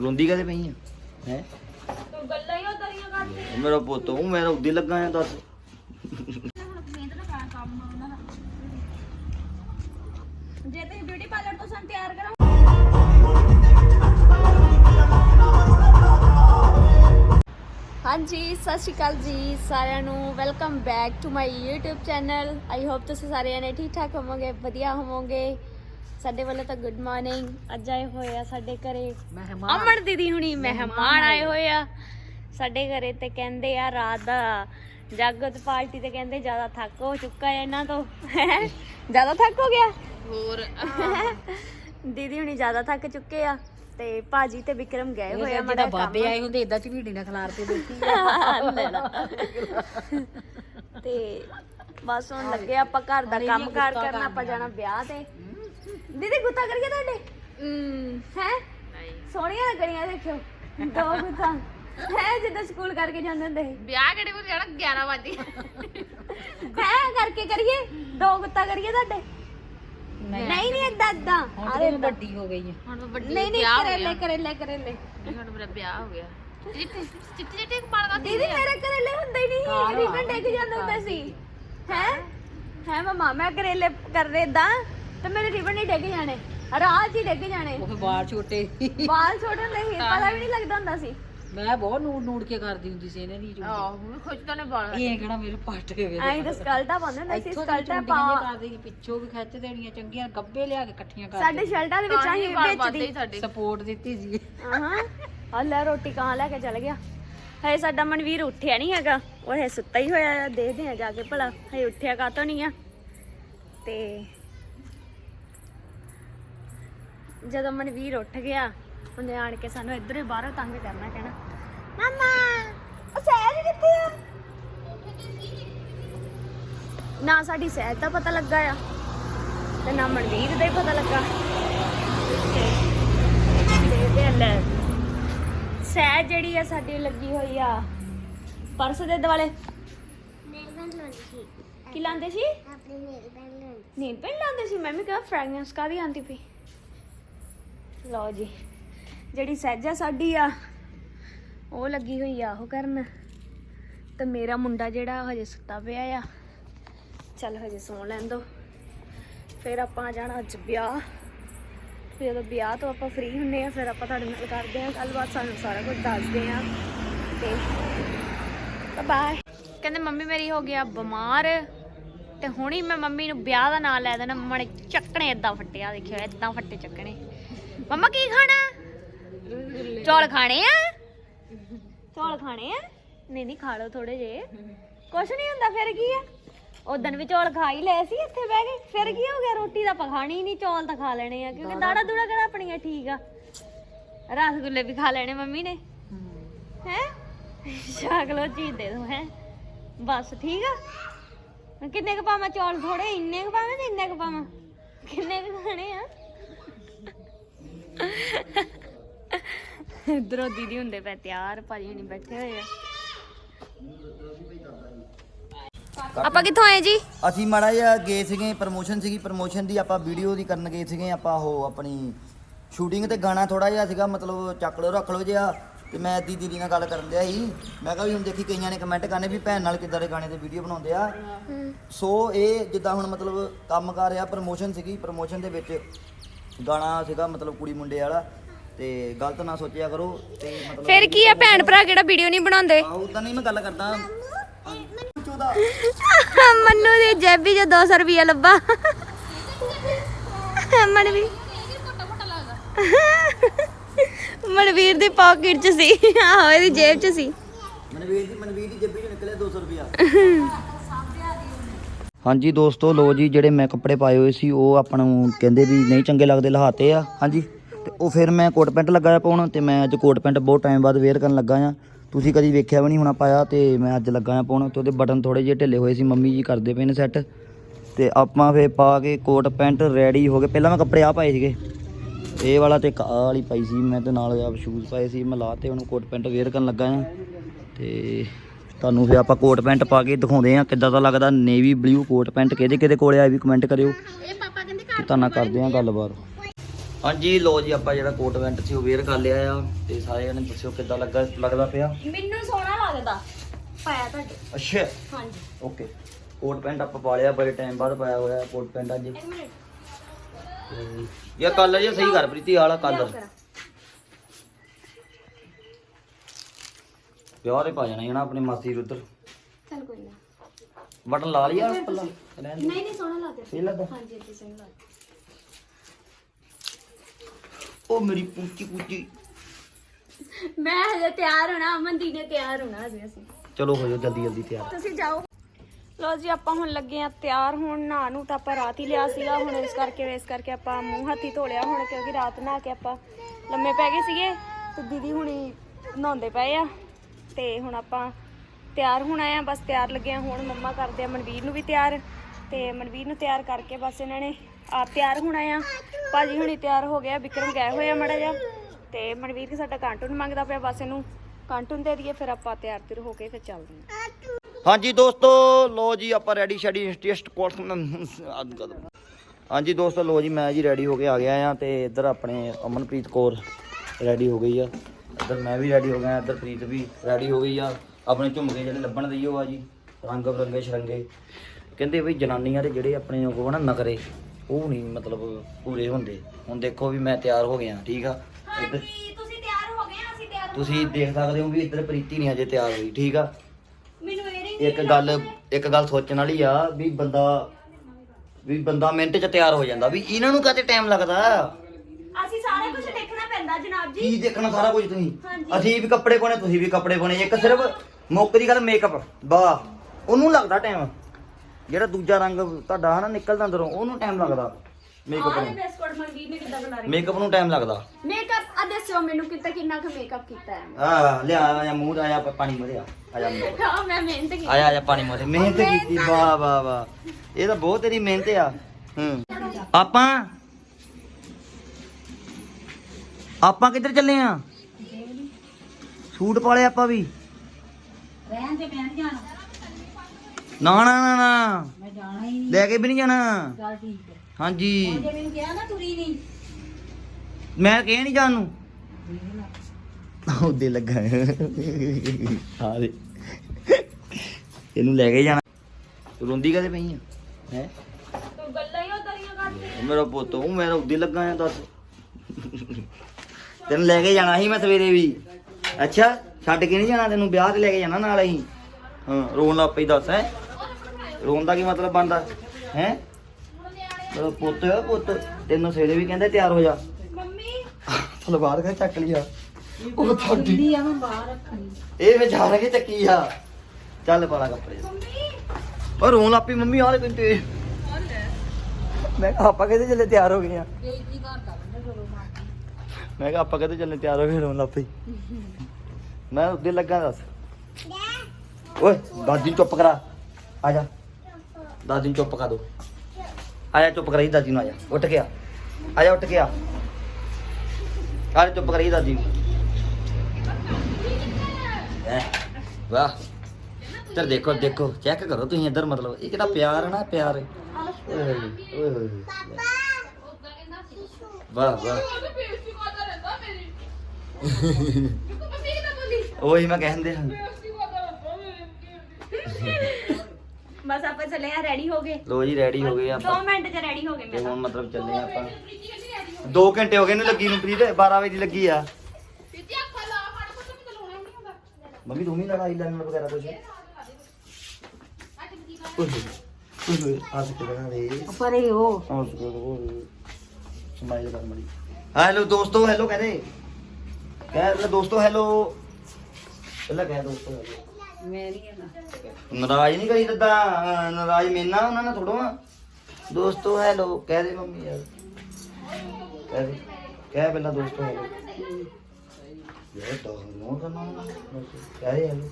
ਤੂੰ ਰੋਂਦੀ ਕਦੇ ਪਈ ਆ? ਹੈ? ਤੂੰ ਗੱਲਾਂ ਹੀ ਉਤਰੀਆਂ ਕਰਦੇ ਮੇਰਾ ਪੁੱਤ, ਉਹ ਮੇਰਾ ਉੱਦੀ ਲੱਗਾ ਆ, ਦੱਸ। ਹੁਣ ਮਿਹਨਤ ਨਾ ਕਰਾਂ ਕੰਮ ਉਹਨਾਂ ਦਾ ਜੇ ਤੁਸੀਂ ਬਿਊਟੀ ਪਾਰਲਰ ਤੋਂ ਸਾਨੂੰ ਤਿਆਰ ਕਰਾ ਹਾਂਜੀ, ਸਤਿ ਸ਼੍ਰੀ ਅਕਾਲ ਜੀ ਸਾਰਿਆਂ ਨੂੰ। Welcome back to my YouTube channel I hope ਤੁਸੀਂ ਸਾਰੇ ਜਣੇ ਠੀਕ ਠਾਕ ਹੋਵੋਗੇ, ਵਧੀਆ ਹੋਵੋਗੇ। ਸਾਡੇ ਵੱਲੋਂ ਤਾਂ ਗੁੱਡ ਮਾਰਨਿੰਗ ਅੱਜ ਆਏ ਹੋਏ ਆ ਸਾਡੇ ਘਰੇ। ਅਮਨ ਦੀਦੀ ਹੁਣੀ ਮਹਿਮਾਨ ਆਏ ਹੋਏ ਆ। ਸਾਡੇ ਘਰੇ ਤੇ ਕਹਿੰਦੇ ਆ ਰਾਤ ਦਾ ਜਾਗਤ ਪਾਰਟੀ ਤੇ ਕਹਿੰਦੇ ਜ਼ਿਆਦਾ ਥੱਕ ਹੋ ਚੁੱਕਾ ਹੈ ਇਹਨਾਂ ਤੋਂ। ਜ਼ਿਆਦਾ ਥੱਕ ਹੋ ਗਿਆ? ਹੋਰ। ਦੀਦੀ ਹੁਣੀ ਜ਼ਿਆਦਾ ਥੱਕ ਚੁੱਕੇ ਆ ਤੇ ਭਾਜੀ ਤੇ ਵਿਕਰਮ ਗਏ ਹੋਏ ਆ ਜਿਹੜਾ ਬਾਬੇ ਆਏ ਹੁੰਦੇ ਇਦਾਂ ਝਵੀੜੀ ਨਾਲ ਖਲਾਰ ਤੇ ਦੇਖੀ। ਤੇ ਬਸ ਹੁਣ ਲੱਗੇ ਆਪਾਂ ਘਰ ਦਾ ਕੰਮ ਕਾਰ ਕਰਨਾ ਆਪਾਂ ਜਾਣਾ ਵਿਆਹ ਤੇ। ਦੀਦੀ ਗੁੱਤਾ ਕਰੀਏ ਤੁਹਾਡੇ? ਹੈ। ਸੋਹਣੀਆਂ ਲੱਗਣੀਆਂ ਦੇਖਿਓ। ਦੋ ਗੁੱਤਾ। ਹੈ ਜਿੱਦਾਂ ਸਕੂਲ ਕਰਕੇ ਜਾਂਦੇ ਹੁੰਦੇ ਸੀ। ਵਿਆਹ ਕਿਹੜੇ ਕੋਲ ਜਾਣਾ? 11 ਵਜੇ ਹੈ ਕਰਕੇ ਕਰੀਏ? ਦੋ ਗੁੱਤਾ ਕਰੀਏ ਤੁਹਾਡੇ? ਨਹੀਂ। ਨਹੀਂ ਏਦਾਂ ਹੁਣ ਤੇ ਵੱਡੀ ਹੋ ਗਈ ਹੈ। ਹੁਣ ਵੱਡੀ ਨਹੀਂ ਨਹੀਂ ਹੋ ਕਰੇਲੇ ਕਰੇਲੇ ਕਰੇਲੇ। ਹੁਣ ਮੇਰਾ ਵਿਆਹ ਹੋ ਗਿਆ। ਚਿੱਟੇ ਚਿੱਟੇ ਦੀਦੀ ਮੇਰੇ ਕਰੇਲੇ ਹੁੰਦੇ ਹੀ ਨਹੀਂ ਰਿਬਨ ਡੇਕ ਜਾਂਦੇ ਹੁੰਦੇ ਸੀ। ਹੈ? ਹੈ ਮਮਾ ਮੈਂ ਕਰੇਲੇ ਕਰਦੇ ਏਦਾਂ। ਤੇ ਮੇਰੇ ਰਿਬਨ ਨਹੀਂ ਡੇਕ ਜਾਣੇ। ਰਾਹ 'ਚ ਹੀ ਡੇਕ ਜਾਣੇ। ਉਹ ਬਾਲ ਛੋਟੇ। ਵਾਲ ਛੋਟੇ ਹੁੰਦੇ ਸੀ ਪਤਾ ਵੀ ਨਹੀਂ ਲੱਗਦਾ ਹੁੰਦਾ ਸੀ। ਮੈਂ ਬਹੁਤ ਨੂੜ ਨੂੜ ਕੇ ਕਰਦੀ ਹੁੰਦੀ ਸੀ ਇਹਨੇ ਨਹੀਂ ਆਹੋ ਮੈਂ ਖੁਸ਼ਤਾ ਨੇ ਬਾਲ ਇਹ ਕਿਹੜਾ ਮੇਰੇ ਪੱਟ ਗਏ ਐਂ ਤਾਂ ਸਕਲਟਾ ਪਾਉਂਦੇ ਹੁੰਦੇ ਸੀ ਇੱਥੋਂ ਦੀ ਸਕਲਟਾ ਚੁੰਡੀਆਂ ਪਾ। ਜਿਹੀਆਂ ਕਰਦੇ ਸੀ ਪਿੱਛੋਂ ਵੀ ਖਿੱਚ ਦੇਣੀਆਂ ਚੰਗੀਆਂ ਗੱਬੇ ਲਿਆ ਕੇ ਇਕੱਠੀਆਂ ਕਰ ਸਾਡੇ ਸ਼ਰਟਾਂ ਦੇ ਵਿੱਚ ਆਹੀ ਵਿੱਚ ਦੀ ਸਪੋਰਟ ਦਿੱਤੀ ਸੀ। ਹਾਂ ਆ ਲੈ ਰੋਟੀ ਕਾਂ ਲੈ ਕੇ ਚਲ ਗਿਆ। ਹਏ ਸਾਡਾ ਮਨਵੀਰ ਉੱਠਿਆ ਨਹੀਂ ਹੈਗਾ ਉਹ ਹੈ ਸੁੱਤਾ ਹੀ ਹੋਇਆ ਆ ਦੇਖਦੇ ਆ ਜਾ ਕੇ ਭਲਾ। ਹਏ ਉੱਠਿਆ ਕਾਤੋਂ ਨਹੀਂ ਆ। ਤੇ ਜਦੋਂ ਮਨਵੀਰ ਉੱਠ ਗਿਆ ਉਹਨੇ ਆਣ ਕੇ ਸਾਨੂੰ ਇੱਧਰ ਹੀ ਬਾਹਰੋਂ ਤੰਗ ਕਰਨਾ ਕਹਿਣਾ ਮਾਮਾ ਉਹ ਸਹਿਜ ਕਿੱਥੇ ਆ? ਨਾ ਸਾਡੀ ਸਹਿਜ ਦਾ ਪਤਾ ਲੱਗਾ ਆ ਤੇ ਨਾ ਮਨਵੀਰ ਦਾ ਹੀ ਪਤਾ ਲੱਗਾ। ਤੇ ਦੇ ਲੈ। ਸਹਿ ਜਿਹੜੀ ਆ ਸਾਡੀ ਲੱਗੀ ਹੋਈ ਆ ਪਰਸ ਦੇ ਦੁਆਲੇ। ਕੀ ਲਾਉਂਦੇ ਸੀ? ਨੀਲ ਪੈਨ ਲਾਉਂਦੇ ਸੀ? ਮੈਂ ਵੀ ਕਿਹਾ ਫ੍ਰੈਗਰੈਂਸ ਕਾਦੀ ਆਂਦੀ ਪਈ। ਲਓ ਜੀ, ਜਿਹੜੀ ਸਹਿਜਾ ਸਾਡੀ ਆ, ਉਹ ਲੱਗੀ ਹੋਈ ਆ ਉਹ ਕਰਨ। ਤੇ ਮੇਰਾ ਮੁੰਡਾ ਜਿਹੜਾ ਹਜੇ ਸੁੱਤਾ ਪਿਆ ਆ, ਚੱਲ ਹਜੇ ਸੌਂ ਲੈਣ ਦੋ। ਫਿਰ ਆਪਾਂ ਜਾਣਾ ਅੱਜ ਵਿਆਹ। ਫਿਰ ਜਦੋਂ ਵਿਆਹ ਤੋਂ ਆਪਾਂ ਫ੍ਰੀ ਹੁੰਨੇ ਆ, ਫਿਰ ਆਪਾਂ ਤੁਹਾਡੇ ਨਾਲ ਕਰਦੇ ਆ ਗੱਲਬਾਤ, ਸਾਨੂੰ ਸਾਰਾ ਕੁਝ ਦੱਸਦੇ ਆ। ਤੇ ਬਾਏ ਕਹਿੰਦੇ, ਮੰਮੀ ਮੇਰੀ ਹੋ ਗਿਆ ਬਿਮਾਰ। ਤੇ ਹੁਣੀ ਮੈਂ ਮੰਮੀ ਨੂੰ ਵਿਆਹ ਦਾ ਨਾਂ ਲੈ ਦੇਣਾ ਮੰਮਾ ਨੇ ਚੱਕਣੇ ਏਦਾਂ ਫੱਟਿਆ ਦੇਖਿਓ, ਏਦਾਂ ਫੱਟੇ ਚੱਕਣੇ। ਮੰਮਾ ਕੀ ਖਾਣਾ? ਚੌਲ ਖਾਣੇ ਆ? ਚੌਲ ਖਾਣੇ ਆ? ਨਹੀਂ ਨਹੀਂ, ਖਾ ਲਓ ਥੋੜੇ ਜੇ ਕੁਛ ਨਹੀਂ ਹੁੰਦਾ, ਫਿਰ ਕੀ ਆ? ਉਦੋਂ ਵੀ ਚੌਲ ਖਾ ਹੀ ਲਏ ਸੀ ਇੱਥੇ ਬਹਿ ਕੇ। ਫਿਰ ਕੀ ਹੋ ਗਿਆ? ਰੋਟੀ ਤਾਂ ਆਪਾਂ ਨਹੀਂ, ਚੌਲ ਤਾਂ ਖਾ ਲੈਣੇ ਆ, ਕਿਉਂਕਿ ਦਾੜਾ ਦੂੜਾ ਕਿਹੜਾ ਆਪਣੀਆਂ ਠੀਕ ਆ। ਰਸਗੁੱਲੇ ਵੀ ਖਾ ਲੈਣੇ ਮੰਮੀ ਨੇ। ਹੈ? ਸ਼ਾਗਲੋ ਚੀਜ਼ ਦੇ ਦੋ, ਹੈ? ਬਸ, ਠੀਕ ਆ? ਕਿੰਨੇ ਕੁ ਪਾਵਾਂ ਚੌਲ ਥੋੜੇ ਇੰਨੇ ਕੁ ਪਾਵਾਂ ਤੇ ਇੰਨੇ ਕੁ ਪਾਵਾਂ? ਕਿੰਨੇ ਕੁ ਖਾਣੇ ਆ? ਇਧਰੋਂ ਦੀਦੀ ਹੁੰਦੇ ਪਏ ਤਿਆਰ ਭਾਜੀ ਹੁਣੀ ਬੈਠੇ ਹੋਏ ਆ। ਆਪਾਂ ਕਿੱਥੋਂ ਆਏ ਜੀ? ਅਸੀਂ ਮਾੜਾ ਜਿਹਾ ਗਏ ਸੀਗੇ ਪ੍ਰਮੋਸ਼ਨ ਸੀਗੀ ਪ੍ਰਮੋਸ਼ਨ ਦੀ ਆਪਾਂ ਵੀਡੀਓ ਦੀ ਕਰਨ ਗਏ ਸੀਗੇ ਆਪਾਂ ਉਹ ਆਪਣੀ ਸ਼ੂਟਿੰਗ ਤੇ ਗਾਣਾ ਥੋੜਾ ਜਿਹਾ ਸੀਗਾ ਮਤਲਬ ਚੱਕ ਲਓ ਰੱਖ ਲਓ ਜਿਹਾ ਤੇ ਮੈਂ ਦੀ ਦੀਦੀ ਨਾਲ ਗੱਲ ਕਰਨ ਦਿਆ ਸੀ। ਮੈਂ ਕਿਹਾ ਵੀ ਹੁਣ ਦੇਖੀ ਕਈਆਂ ਨੇ ਕਮੈਂਟ ਕਰਨੇ ਵੀ ਭੈਣ ਨਾਲ ਕਿੱਦਾਂ ਦੇ ਗਾਣੇ ਤੇ ਵੀਡੀਓ ਬਣਾਉਂਦੇ ਆ। ਸੋ ਇਹ ਜਿੱਦਾਂ ਹੁਣ ਮਤਲਬ ਕੰਮ ਕਰ ਰਿਹਾ ਪ੍ਰਮੋਸ਼ਨ ਸੀਗੀ ਪ੍ਰਮੋਸ਼ਨ ਦੇ ਵਿੱਚ ਗਾਣਾ ਸੀਗਾ ਮਤਲਬ ਕੁੜੀ ਮੁੰਡੇ ਵਾਲਾ ਤੇ ਗਲਤ ਨਾ ਸੋਚਿਆ ਕਰੋ ਤੇ ਮਤਲਬ ਫਿਰ ਕੀ ਆ ਭੈਣ ਭਰਾ ਕਿਹੜਾ ਵੀਡੀਓ ਨਹੀਂ ਬਣਾਉਂਦੇ? ਆਹ ਉਦਾਂ ਨਹੀਂ ਮੈਂ ਗੱਲ ਕਰਦਾ। ਚੋਦਾ ਮੰਨੂ ਦੀ ਜੇਬੀ ਚ 200 ਰੁਪਿਆ ਲੱਭਾ। ਮਨਵੀਰ ਮਨਵੀਰ ਦੀ ਪਾਕਟ ਚ ਸੀ। ਆਹੋ ਇਹਦੀ ਜੇਬ ਚ ਸੀ। ਮਨਵੀਰ ਦੀ ਮਨਵੀਰ ਦੀ ਜੱਬੀ ਚੋਂ ਨਿਕਲਿਆ 200 ਰੁਪਿਆ ਹਾਂਜੀ ਦੋਸਤੋ ਲੋ ਜੀ, ਜਿਹੜੇ ਮੈਂ ਕੱਪੜੇ ਪਾਏ ਹੋਏ ਸੀ, ਉਹ ਆਪਾਂ ਨੂੰ ਕਹਿੰਦੇ ਵੀ ਨਹੀਂ ਚੰਗੇ ਲੱਗਦੇ, ਲਹਾਤੇ ਆ। ਹਾਂਜੀ, ਤੇ ਉਹ ਫਿਰ ਮੈਂ ਕੋਟ ਪੈਂਟ ਲੱਗਾ ਆ ਪਾਉਣ, ਤੇ ਮੈਂ ਅੱਜ ਕੋਟ ਪੈਂਟ ਬਹੁਤ ਟਾਈਮ ਬਾਅਦ ਵੇਅਰ ਕਰਨ ਲੱਗਾ ਆ ਤੁਸੀਂ ਕਦੀ ਵੇਖਿਆ ਵੀ ਨਹੀਂ ਹੋਣਾ ਪਾਇਆ, ਤੇ ਮੈਂ ਅੱਜ ਲੱਗਾ ਆ ਪਾਉਣ, ਤੇ ਉਹਦੇ ਬਟਨ ਥੋੜੇ ਜਿਹੇ ਢਿੱਲੇ ਹੋਏ ਸੀ, ਮੰਮੀ ਜੀ ਕਰਦੇ ਪਏ ਨੇ ਸੈੱਟ ਤੇ ਆਪਾਂ ਫੇਰ ਪਾ ਕੇ ਕੋਟ ਪੈਂਟ ਰੈਡੀ ਹੋ ਗਏ। ਪਹਿਲਾਂ ਮੈਂ ਕੱਪੜੇ ਆ ਪਾਏ ਸੀਗੇ। ਇਹ ਵਾਲਾ ਤੇ ਇੱਕ ਆਹ ਵਾਲੀ ਪਾਈ ਸੀ, ਮੈਂ ਤੇ ਨਾਲ ਸ਼ੂਜ਼ ਪਾਏ ਸੀ, ਮੈਂ ਲਾ ਤੇ ਉਹਨੂੰ ਕੋਟ ਪੈਂਟ ਵੇਅਰ ਕਰਨ ਲੱਗਾ ਆ ਤੇ ਤੁਹਾਨੂੰ ਫਿਰ ਆਪਾਂ ਕੋਟ ਪੈਂਟ ਪਾ ਕੇ ਦਿਖਾਉਂਦੇ ਆ ਕਿੱਦਾਂ ਦਾ ਲੱਗਦਾ ਨੇਵੀ ਬਲੂ ਕੋਟ ਪੈਂਟ ਕਿਹਦੇ ਕਿਹਦੇ ਕੋਲੇ ਆ ਇਹ ਵੀ ਕਮੈਂਟ ਕਰਿਓ। ਇਹ ਪਾਪਾ ਕਹਿੰਦੇ ਤੇ ਤਾਂ ਨਾਲ ਕਰਦੇ ਆ ਗੱਲਬਾਤ। ਹਾਂਜੀ ਲੋ ਜੀ ਆਪਾਂ ਜਿਹੜਾ ਕੋਟ ਇਵੈਂਟ ਸੀ ਉਹ ਵੇਅਰ ਕਰ ਲਿਆ ਆ ਤੇ ਸਾਰਿਆਂ ਨੇ ਦੱਸਿਓ ਕਿੱਦਾਂ ਲੱਗਾ ਲੱਗਦਾ ਪਿਆ। ਮੈਨੂੰ ਸੋਹਣਾ ਲੱਗਦਾ। ਪਾਇਆ ਤੁਹਾਡੇ। ਅੱਛਾ। ਹਾਂਜੀ। ਓਕੇ ਕੋਟ ਪੈਂਟ ਆਪਾਂ ਪਾ ਲਿਆ ਬੜੇ ਟਾਈਮ ਬਾਅਦ ਪਾਇਆ ਹੋਇਆ ਕੋਟ ਪੈਂਟ ਅੱਜ। ਇਹ ਕਲਰ ਜਿਹਾ ਸਹੀ ਕਰ ਪ੍ਰੀਤੀ ਆਲਾ ਕਲਰ ਵਿਆਹ ਤੇ ਪਾ ਜਾਣਾ ਹੈ ਨਾ ਆਪਣੀ ਮਾਸੀ ਦੇ ਉੱਧਰ। ਚੱਲ ਕੋਈ ਨਾ। ਬਟਨ ਲਾ ਲਿਆ ਪੱਲਾ ਰਹਿਣ ਦੇ। ਨਹੀਂ ਨਹੀਂ ਸੋਹਣਾ ਲੱਗਦਾ ਸਹੀ ਲੱਗਾ ਹਾਂਜੀ ਇੱਥੇ ਸੋਹਣਾ ਲੱਗਦਾ ਉਹ ਮੇਰੀ ਪੂਚੀ ਪੂਚੀ। ਮੈਂ ਹਜੇ ਤਿਆਰ ਹੋਣਾ ਅਮਨਦੀਪ ਨੇ ਤਿਆਰ ਹੋਣਾ ਹਜੇ ਅਸੀਂ। ਚਲੋ ਹੋ ਜਾਓ ਜਲਦੀ ਜਲਦੀ ਤਿਆਰ। ਤੁਸੀਂ ਜਾਓ। ਲੋ ਜੀ ਆਪਾਂ ਹੁਣ ਲੱਗੇ ਆ ਤਿਆਰ। ਹੋਣ ਨਹਾ ਨੂੰ ਤਾਂ ਆਪਾਂ ਰਾਤ ਹੀ ਲਿਆ ਸੀਗਾ। ਹੁਣ ਇਸ ਕਰਕੇ ਇਸ ਕਰਕੇ ਆਪਾਂ ਮੂੰਹ ਹੱਥੀ ਧੋ ਲਿਆ ਹੁਣ ਕਿਉਂਕਿ ਰਾਤ ਨਹਾ ਕੇ ਆਪਾਂ ਲੰਮੇ ਪੈ ਗਏ ਸੀਗੇ ਤੇ ਦੀਦੀ ਹੁਣੀ ਨਹਾਉਂਦੇ ਪਏ ਆ। ਤੇ ਹੁਣ ਆਪਾਂ ਤਿਆਰ ਹੋਣਾ ਆ, ਬਸ ਤਿਆਰ ਲੱਗੇ ਆ, ਹੁਣ ਮੰਮਾ ਕਰਦੇ ਆ, ਮਨਵੀਰ ਨੂੰ ਵੀ ਤਿਆਰ। ਤੇ ਮਨਵੀਰ ਨੂੰ ਤਿਆਰ ਕਰਕੇ ਬਸ ਇਹਨਾਂ ਨੇ ਆਪ ਤਿਆਰ ਹੋਣਾ ਆ। ਭਾਜੀ ਹੁਣੀ ਤਿਆਰ ਹੋ ਗਿਆ ਵਿਕਰਮ ਗਏ ਹੋਏ ਮੜਾ ਜਾ ਤੇ ਮਨਵੀਰ ਕਿ ਸਾਡਾ ਕਾਂਟੂਨ ਮੰਗਦਾ ਪਿਆ, ਬਸ ਇਹਨੂੰ ਕਾਂਟੂਨ ਦੇ ਦਈਏ, ਫਿਰ ਆਪਾਂ ਤਿਆਰ ਤਿਰ ਹੋ ਕੇ ਫਿਰ ਚੱਲਦੇ ਹਾਂ ਹਾਂਜੀ ਦੋਸਤੋ ਲੋ ਜੀ ਆਪਾਂ ਰੈਡੀ ਸ਼ੈਡੀ ਟੈਸਟ ਕੋਰਸ ਹਾਂਜੀ ਦੋਸਤੋ ਲੋ ਜੀ ਮੈਂ ਜੀ ਰੈਡੀ ਹੋ ਕੇ ਆ ਗਿਆ ਆ, ਤੇ ਇੱਧਰ ਆਪਣੇ ਅਮਨਪ੍ਰੀਤ ਕੌਰ ਰੈਡੀ ਹੋ ਗਈ ਆ। ਇੱਧਰ ਮੈਂ ਵੀ ਰੈਡੀ ਹੋ ਗਿਆ ਇੱਧਰ ਪ੍ਰੀਤ ਵੀ ਰੈਡੀ ਹੋ ਗਈ ਆ। ਆਪਣੇ ਝੁਮਕੇ ਜਿਹੜੇ ਲੱਭਣ ਦੇ ਉਹ ਆ ਜੀ ਰੰਗ ਬਰੰਗੇ ਸ਼ਰੰਗੇ। ਕਹਿੰਦੇ ਵੀ ਜਨਾਨੀਆਂ ਦੇ ਜਿਹੜੇ ਆਪਣੇ ਉਹ ਨਾ ਨਖਰੇ ਉਹ ਨਹੀਂ ਮਤਲਬ ਪੂਰੇ ਹੁੰਦੇ। ਹੁਣ ਦੇਖੋ ਵੀ ਮੈਂ ਤਿਆਰ ਹੋ ਗਿਆ ਠੀਕ ਆ? ਇੱਧਰ ਤੁਸੀਂ ਤਿਆਰ ਹੋ ਗਏ ਅਸੀਂ ਤਿਆਰ ਤੁਸੀਂ ਦੇਖ ਸਕਦੇ ਹੋ ਵੀ ਇੱਧਰ ਪ੍ਰੀਤੀ ਨਹੀਂ ਹਜੇ ਤਿਆਰ ਹੋਈ ਠੀਕ ਆ? ਮੈਨੂੰ ਇੱਕ ਗੱਲ ਇੱਕ ਗੱਲ ਸੋਚਣ ਵਾਲੀ ਆ ਵੀ ਬੰਦਾ ਵੀ ਬੰਦਾ ਮਿੰਟ 'ਚ ਤਿਆਰ ਹੋ ਜਾਂਦਾ। ਵੀ ਇਹਨਾਂ ਨੂੰ ਕਾਤੇ ਟਾਈਮ ਲੱਗਦਾ? ਅਸੀਂ ਸਾਰਾ ਕੁਝ ਜਨਾਬ ਜੀ? ਕੀ ਦੇਖਣਾ ਸਾਰਾ ਕੁਝ ਤੁਸੀਂ? ਹਾਂਜੀ। ਅਸੀਂ ਵੀ ਕੱਪੜੇ ਪਾਉਣੇ ਤੁਸੀਂ ਵੀ ਕੱਪੜੇ ਪਾਉਣੇ। ਇੱਕ ਸਿਰਫ ਮੁੱਕ ਦੀ ਗੱਲ ਮੇਕਅਪ ਵਾਹ। ਉਹਨੂੰ ਲੱਗਦਾ ਟਾਈਮ ਜਿਹੜਾ ਦੂਜਾ ਰੰਗ ਤੁਹਾਡਾ ਹਨਾ ਨਿਕਲਦਾ ਅੰਦਰੋਂ ਉਹਨੂੰ ਟਾਈਮ ਲੱਗਦਾ। ਮੇਕਅਪ ਆਹ ਨੂੰ। ਬੇਸਕੋਟ ਮੰਗੀ ਨੇ ਕਿੱਦਾਂ ਬਣਾ ਰਹੀ ਮੇਕਅਪ ਨੂੰ ਟਾਈਮ ਲੱਗਦਾ। ਮੇਕਅਪ ਆ ਦੱਸਿਓ ਮੈਨੂੰ ਕਿੰਨਾ ਕਿੰਨਾ ਕੁ ਮੇਕਅਪ ਕੀਤਾ ਹੈ। ਆ ਲਿਆ ਆ ਮੂੰਹ ਦਾ ਆਇਆ ਪਾਣੀ ਮਰਿਆ ਆ। ਜਾ ਮੂੰਹ ਹਾਂ ਮੈਂ ਮਿਹਨਤ ਕੀਤੀ। ਆਇਆ ਆਇਆ ਪਾਣੀ ਮਰੇ ਮਿਹਨਤ ਕੀਤੀ। ਵਾਹ ਵਾਹ ਵਾਹ। ਇਹ ਤਾਂ ਬਹੁਤ ਤੇਰੀ ਮਿਹਨਤ ਆ। ਹੂੰ। ਆਪਾਂ ਆਪਾਂ ਕਿੱਧਰ ਚੱਲੇ ਆ? ਸੂਟ ਪਾਲੇ ਆਪਾਂ ਵੀ। ਰਹਿਣ ਦੇ ਮੈਂ ਜਾਣਾ। ਨਾ ਨਾ ਨਾ ਨਾ। ਮੈਂ ਜਾਣਾ ਹੀ ਨਹੀਂ। ਲੈ ਕੇ ਵੀ ਨਹੀਂ ਜਾਣਾ। ਚੱਲ ਠੀਕ ਹੈ। ਹਾਂਜੀ। ਜੇ ਮੈਨੂੰ ਕਿਹਾ ਨਾ ਤੁਰੀ ਨਹੀਂ। ਮੈਂ ਕਿਹਾ ਨਹੀਂ ਜਾਣ ਨੂੰ। ਉਹਦੇ ਲੱਗਾ। ਹਾਂ ਦੇ। ਇਹਨੂੰ ਲੈ ਕੇ ਜਾਣਾ। ਤੂੰ ਰੋਂਦੀ ਕਦੇ ਪਈ ਆ? ਹੈ? ਤੂੰ ਗੱਲਾਂ ਹੀ ਉਤਰੀਆਂ ਕਰਦੇ। ਮੇਰਾ ਪੁੱਤ ਉਹ ਮੇਰਾ ਉੱਦੀ ਲੱਗਾ ਆ ਦੱਸ। ਤੈਨੂੰ ਲੈ ਕੇ ਜਾਣਾ ਸੀ ਮੈਂ ਸਵੇਰੇ ਵੀ। ਅੱਛਾ ਛੱਡ ਕੇ ਨਹੀਂ ਜਾਣਾ ਤੈਨੂੰ ਵਿਆਹ ਤੇ ਲੈ ਕੇ ਜਾਣਾ ਨਾਲ ਅਸੀਂ। ਹਾਂ ਰੋਣ ਲੱਗ ਪਈ ਦੱਸ ਹੈ? ਰੋਣ ਦਾ ਕੀ ਮਤਲਬ ਬਣਦਾ ਹੈ? ਮੇਰਾ ਪੁੱਤ ਪੁੱਤ ਤੈਨੂੰ ਸਵੇਰੇ ਵੀ ਕਹਿੰਦੇ ਤਿਆਰ ਹੋ ਜਾ। ਮੰਮੀ। ਸਲਵਾਰ ਕਾ ਚੱਕ ਲਿਆ। ਉਹ ਤੁਹਾਡੀ ਆ ਮੈਂ ਬਾਹਰ ਰੱਖਣੀ। ਇਹ ਵਿਚਾਰ ਕੇ ਚੱਕੀ ਆ। ਚੱਲ ਪਾਲਾ ਕੱਪੜੇ। ਉਹ ਰੋਣ ਲੱਪੀ ਮੰਮੀ ਆਲੇ ਕਿੰਤੇ ਮੈਂ ਕਿਹਾ ਆਪਾਂ ਕਿਹਦੇ ਚੱਲੇ ਤਿਆਰ ਹੋ ਗਏ ਆ? ਬੇਇੱਜ਼ਤੀ ਕਰਦਾ ਬੰਦਾ ਜਦੋਂ ਮੈਂ ਕਿਹਾ ਆਪਾਂ ਕਦੇ ਚੱਲਣੇ, ਤਿਆਰ ਹੋ ਗਏ ਰੋਣ ਲੱਗ ਪਈ। ਮੈਂ ਉੱਦੇ ਲੱਗਾ ਦੱਸ। ਓਏ, ਦਾਦੀ ਨੂੰ ਚੁੱਪ ਕਰਾ। ਆ ਜਾ। ਦਾਦੀ ਨੂੰ ਚੁੱਪ ਕਰਾ ਦੋ। ਆ ਜਾ, ਚੁੱਪ ਕਰਾਈ ਦਾਦੀ ਨੂੰ ਆ ਜਾ। ਉੱਠ ਕੇ ਆ। ਜਾ, ਉੱਠ ਕੇ ਆ। ਜਾ, ਚੁੱਪ ਕਰਾਈ ਦਾਦੀ ਨੂੰ। ਵਾਹ। ਇੱਧਰ ਦੇਖੋ ਦੇਖੋ। ਚੈੱਕ ਕਰੋ ਤੁਸੀਂ ਇੱਧਰ, ਮਤਲਬ ਇਹ ਕਿਹੜਾ ਪਿਆਰ ਹੈ ਨਾ, ਪਿਆਰ। ਓਏ ਹੋਏ ਓਏ। ਹੋਏ ਵਾਹ ਵਾਹ। ਉਹੀ ਮੈਂ ਕਹਿੰਦੇ ਹਾਂ। ਬਸ ਆਪਾਂ ਚੱਲੇ ਆ ਰੈਡੀ ਹੋ ਗਏ? ਲੋ ਜੀ ਰੈਡੀ ਹੋ ਗਏ ਆਪਾਂ। 2 ਮਿੰਟ 'ਚ ਰੈਡੀ ਹੋ ਗਏ ਤੇ ਮੈਂ ਤਾਂ। ਹੁਣ ਮਤਲਬ ਚੱਲੇ ਆ ਆਪਾਂ। 2 ਘੰਟੇ ਹੋ ਗਏ ਇਹਨੂੰ ਲੱਗੀ ਨੂੰ ਪ੍ਰੀਤ 12 ਵਜੇ ਦੀ ਲੱਗੀ ਆ। ਮੰਮੀ ਤੂੰ ਵੀ ਲੜਾਈ ਲੈਣ ਵਗੈਰਾ ਕੁਝ ਓਏ ਆ ਸਿੱਟ ਬਣਾ ਦੇ ਪਰੇ ਉਹ ਆ ਸਮਾਈਲ ਕਰ ਮੜੀ ਹੈਲੋ ਦੋਸਤੋ ਹੈਲੋ ਕਹਦੇ। ਕਹਿ ਲੈ ਦੋਸਤੋ ਹੈਲੋ ਪਹਿਲਾਂ ਕਹਿ ਦੋਸਤੋ ਹੈਲੋ ਮੈਂ ਨਹੀਂ ਆਣਾ ਨਾਰਾਜ਼ ਨਹੀਂ ਕਰੀ ਦਿੱਤਾ ਨਾਰਾਜ਼ ਮੇਨਾ ਉਹਨਾਂ ਨੇ ਥੋੜੋ ਆ ਦੋਸਤੋ ਹੈਲੋ ਕਹਿ ਦੇ ਮੰਮੀ ਯਾਰ। ਕਹਿ ਦੇ। ਕਹਿ ਪਹਿਲਾਂ ਦੋਸਤੋ ਹੈਲੋ ਯਾਰ ਤਾਂ ਨੋ ਕਰਨਾ ਕਹਿ ਦੇ ਹੈਲੋ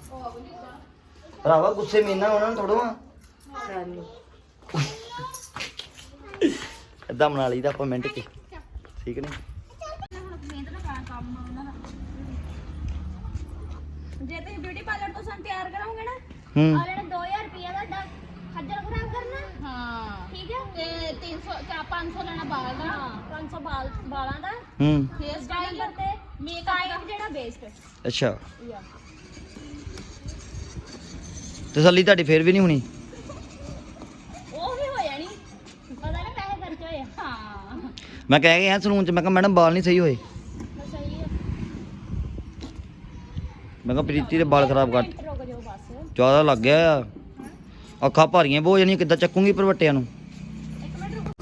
ਭਰਾਵਾ ਗੁੱਸੇ ਮੇਨਾ ਉਹਨਾਂ ਨੇ ਥੋੜੋ ਆ ਚੱਲ। ਏਦਾਂ ਬਣਾ ਲਈਦਾ ਆਪਾਂ ਮਿੰਟ 'ਚ। ਠੀਕ ਨੇ? ਜੇ ਤੁਸੀਂ ਬਿਊਟੀ ਪਾਰਲਰ ਤੋਂ ਸਾਨੂੰ ਤਿਆਰ ਕਰਾਓਗੇ ਨਾ ਹੂੰ। ਆ ਲੈਣਾ 2000 ਰੁਪਏ ਤੁਹਾਡਾ ਖੱਜਲ ਖਰਾਬ ਕਰਨਾ ਹਾਂ। ਠੀਕ ਹੈ ਤੇ 300 ਚਾ 500 ਲੈਣਾ ਬਾਲ ਦਾ। ਹਾਂ 500 ਬਾਲ ਵਾਲਾਂ ਦਾ। ਹੂੰ। ਫੇਸ ਸਟਾਈਲ ਸਟਾਈਲ ਤੇ ਮੇਕਅਪ ਮੇਕਅਪ ਜਿਹੜਾ ਬੇਸਡ ਅੱਛਾ। ਯਾ ਤਸੱਲੀ ਤੁਹਾਡੀ ਫੇਰ ਵੀ ਨਹੀਂ ਹੋਣੀ? ਉਹ ਵੀ ਹੋ ਜਾਣੀ ਪਤਾ ਨਾ ਪੈਸੇ ਖਰਚ ਹੋਏ ਆ। ਹਾਂ। ਮੈਂ ਕਹਿ ਗਿਆ ਸਲੂਨ ਚ ਮੈਂ ਕਿਹਾ ਮੈਡਮ ਵਾਲ ਨਹੀਂ ਸਹੀ ਹੋਏ ਬਸ ਸਹੀ ਹੈ ਮੈਂ ਕਿਹਾ ਪ੍ਰੀਤੀ ਦੇ ਬਾਲ ਖਰਾਬ ਕਰ ਮਿੰਟ ਰੁਕ ਜਾਓ ਬਸ ਜ਼ਿਆਦਾ ਲੱਗ ਗਿਆ ਆ। ਅੱਖਾਂ ਭਾਰੀਆਂ ਬਹੁਤ ਜਾਣੀਆਂ ਕਿੱਦਾਂ ਚੱਕੂਗੀ ਪਰਵੱਟਿਆਂ ਨੂੰ ਇੱਕ ਮਿੰਟ ਰੁਕੋ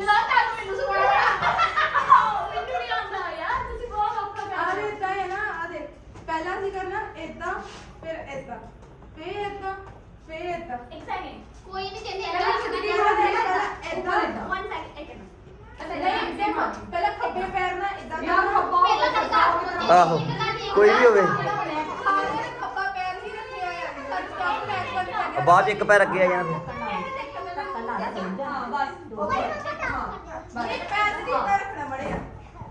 ਲਾ ਤਾਂ ਮੈਨੂੰ ਸੁਣਾ ਮੈਨੂੰ ਨਹੀਂ ਆਉਂਦਾ ਯਾਰ ਤੁਸੀਂ ਬਹੁਤ ਔਖਾ ਕਰ ਆ ਦੇ ਇਦਾਂ ਹੈ ਨਾ ਆ ਦੇ ਪਹਿਲਾਂ ਸੀ ਕਰਨਾ ਇਦਾਂ ਫਿਰ ਇਦਾਂ ਫਿਰ ਇਦਾਂ ਫਿਰ ਇਦਾਂ ਇੱਕ ਸੈਕਿੰਡ ਕੋਈ ਨਹੀਂ ਕਹਿੰਦੀ ਪਹਿਲਾਂ ਸਿੱਧੀ ਕਰਨਾ ਪਹਿਲਾਂ ਇਦਾਂ ਇਦਾਂ ਵਨ ਸੈਕਿੰਡ ਇੱਕ ਮਿੰਟ ਨਹੀਂ ਦੇਖੋ ਪਹਿਲਾਂ ਖੱਬੇ ਪੈਰ ਨਾਲ ਇਦਾਂ ਕਰਨਾ ਪਹਿਲਾਂ ਤਾਂ ਆਹੋ ਕੋਈ ਵੀ ਹੋਵੇ ਖੱਬਾ ਪੈਰ ਹੀ ਰੱਖਿਆ ਆ ਸੱਚ ਸਟਾਪ ਪੈਰ ਕਰ ਕਰ ਬਾਅਦ ਚ ਇੱਕ ਪੈਰ ਅੱਗੇ ਆ ਜਾਣਾ ਹਾਂ ਬਸ ਓਕੇ ਹਾਂ ਬਸ ਇੱਕ ਪੈਰ ਤੇ ਇਦਾਂ ਰੱਖਣਾ ਬੜਿਆ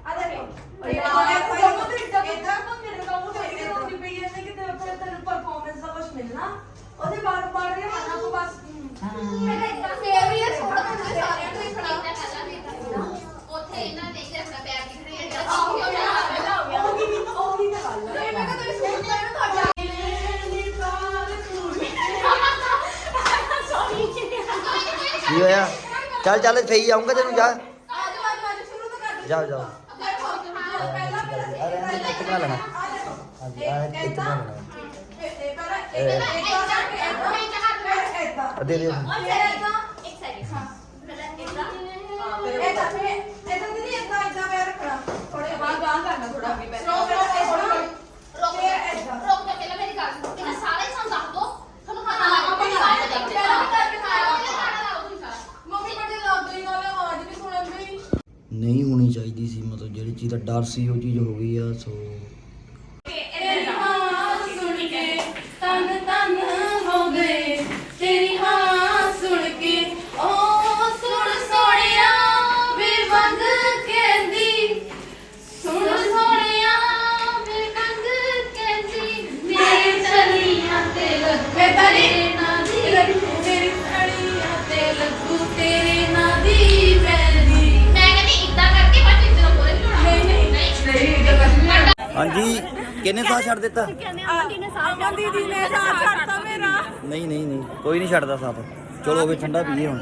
ਆ ਦੇਖੋ ਇਦਾਂ ਇਦਾਂ ਮੇਰੇ ਕੋਲ ਤੇ ਰੋਟੀ ਪਈ ਹੈ ਕਿ ਤੇ ਫਿਰ। ਤੈਨੂੰ ਪਰਫਾਰਮੈਂਸ ਦਾ ਕੁਝ ਮਿਲਣਾ ਉਹਦੇ ਬਾਅਦ ਬਾਅਦ ਦੇ ਹੱਥਾਂ ਕੋ ਬਸ ਪਹਿਲਾਂ ਇਦਾਂ ਫੇਰ ਵੀ ਇਹ ਛੋੜ ਦਿੰਦੇ ਸਾਰਿਆਂ ਨੂੰ ਹੀ ਖੜਾ ਉੱਥੇ ਇਹਨਾਂ ਦੇ ਰੱਖਣਾ ਪੈਰ ਕਿੱਥੇ ਆਹੋ ਪਹਿਲਾਂ ਹੋ ਗਿਆ ਉਹੀ ਉਹੀ ਤਾਂ ਗੱਲ ਹੈ ਮੈਂ ਕਿਹਾ ਤੁਸੀਂ ਸੂਟ ਲੈਣਾ ਤੁਹਾਡਾ ਕੀ ਹੋਇਆ? ਚੱਲ ਚੱਲ ਸਹੀ ਆਉਂਗਾ ਤੈਨੂੰ ਜਾ। ਆਜ ਆਜ ਆਜ ਸ਼ੁਰੂ ਤੋਂ ਕਰ ਜਾ ਜਾ। ਦੇਖੋ ਪਹਿਲਾਂ ਆ ਰਹਿਣ ਦੇ, ਇੱਕ ਬਣਾ ਲੈਣਾ ਹਾਂਜੀ ਆ ਇੱਕ ਬਣਾ ਲੈਣਾ ਇਹ ਦੇ ਦਿਓ ਇੱਕ ਸੈਕਿੰਡ ਹਾਂ ਇਦਾਂ ਫਿਰ ਇਦਾਂ ਦੀਦੀ ਇਦਾਂ ਇਦਾਂ ਮੈਂ ਰੱਖਣਾ। ਥੋੜੇ ਹਾਂ ਗਾਂ ਕਰਨਾ ਥੋੜਾ ਅੱਗੇ ਪੈਰ ਰੋਕ ਰੋਕ ਫਿਰ ਇਦਾਂ ਰੁਕ ਜਾ ਪਹਿਲਾਂ ਮੇਰੀ ਗੱਲ ਸੁਣੋ ਪਹਿਲਾਂ ਸਾਰੇ ਸਾਨੂੰ ਦੱਸ ਦੋ ਤੁਹਾਨੂੰ ਖਾਣਾ ਹਾਂ, ਲਾ ਕੇ ਹਾਂ, ਪਹਿਲਾਂ ਪਹਿਲਾਂ ਵੀ ਕਰਕੇ ਖਾਇਆ। ਖਾਣਾ ਲਾਓ ਤੁਸੀਂ ਸਾਰਾ ਮੰਮੀ ਬੜੇ ਲੱਗਦੀ ਨਾਲੇ ਆਵਾਜ਼ ਵੀ ਸੁਣਨ ਦੀ ਨਹੀਂ ਹੋਣੀ ਚਾਹੀਦੀ ਸੀ ਮਤਲਬ ਜਿਹੜੀ ਚੀਜ਼ ਦਾ ਡਰ ਸੀ ਉਹ ਚੀਜ਼ ਹੋ ਗਈ ਆ ਸੋ ਹਾਂਜੀ ਕਿਹਨੇ ਸਾਹ ਛੱਡ ਦਿੱਤਾ? ਕਹਿੰਦੇ ਅਮਨ ਨੇ ਸਾਹ ਅਮਨ ਦੀਦੀ ਨੇ ਸਾਥ ਛੱਡਤਾ ਮੇਰਾ ਨਹੀਂ ਨਹੀਂ ਨਹੀਂ ਕੋਈ ਨਹੀਂ ਛੱਡਦਾ ਸਾਥ ਚਲੋ ਵੀ ਠੰਡਾ ਪੀਏ ਹੁਣ।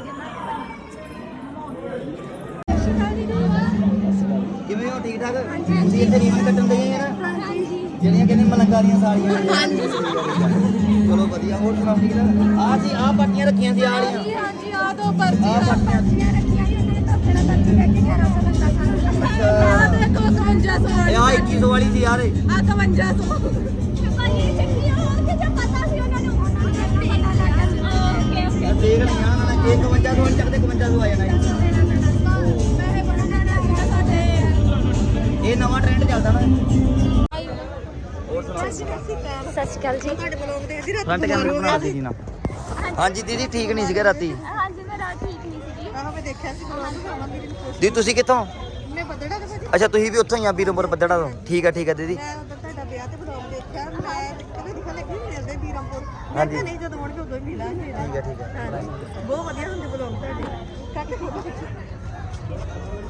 ਕਿਵੇਂ ਹੋ ਠੀਕ ਠਾਕ? ਤੁਸੀਂ ਇੱਥੇ ਰੀਵਨ ਕੱਟਣ ਦੇ ਆ ਨਾ? ਜਿਹੜੀਆਂ ਕਹਿੰਦੇ ਮਲੰਗਾਰੀਆਂ ਸਾਲੀਆਂ ਹਾਂਜੀ। ਚਲੋ ਵਧੀਆ ਹੋਰ ਸੁਣਾਓ ਠੀਕ ਠਾਕ? ਆ ਸੀ ਆ ਪੱਟੀਆਂ ਰੱਖੀਆਂ ਸੀ ਆ ਵਾਲੀਆਂ। ਹਾਂਜੀ ਆ ਦੋ ਪਰ ਆ ਪੱਟੀਆਂ। ਆ ਦੇਖੋ 5100 ਇਹ ਆ 2100 ਵਾਲੀ ਸੀ ਯਾਰ ਇਹ। ਆ 5100 ਯਾਰ ਦੇਖ ਲਈ ਆ ਨਾ ਇਹ 5100 ਵਾਲੀ ਚੱਕਦੇ 5100 ਆ ਜਾਣਾ ਇਹ। ਇਹ ਨਵਾਂ ਟ੍ਰੈਂਡ ਚੱਲਦਾ ਨਾ। ਸਤਿ ਸ਼੍ਰੀ ਅਕਾਲ ਜੀ। ਫਰੰਟ ਕੈਮਰਾ ਬਣਾ ਦੀ ਜੀ ਨਾ। ਹਾਂਜੀ। ਦੀਦੀ ਠੀਕ ਨਹੀਂ ਸੀਗਾ ਰਾਤੀ। ਹਾਂਜੀ ਮੈਂ ਰਾਤ ਠੀਕ ਨਹੀਂ ਸੀਗੀ। ਦੀ ਤੁਸੀਂ ਕਿੱਥੋਂ? ਮੈਂ ਬਦੜਾ ਦੇ ਭਾਜੀ ਅੱਛਾ ਤੁਸੀਂ ਵੀ ਉੱਥੋਂ ਹੀ ਆ ਵੀਰਮਪੁਰ ਬੱਦੜਾ ਤੋਂ? ਠੀਕ ਆ ਠੀਕ ਆ ਦੀਦੀ। ਮੈਂ ਉਧਰ ਤੁਹਾਡਾ ਵਿਆਹ ਤੇ ਬਲੌਗ ਦੇਖਿਆ ਮੈਂ ਕਦੇ ਦਿਖਾ ਲੱਗੀ ਮਿਲਦੇ ਵੀਰਮਪੁਰ ਮੈਂ ਹਾਂਜੀ। ਕਿਹਾ ਨਹੀਂ ਜਦੋਂ ਆਉਣਗੇ ਉਦੋਂ ਹੀ ਮਿਲਾਂਗੇ ਠੀਕ ਆ ਠੀਕ ਆ। ਹਾਂਜੀ। ਬਹੁਤ ਵਧੀਆ ਹੁੰਦੇ ਬਲੌਗ ਤੁਹਾਡੇ। ਕੱਟ ਫੋਟੋ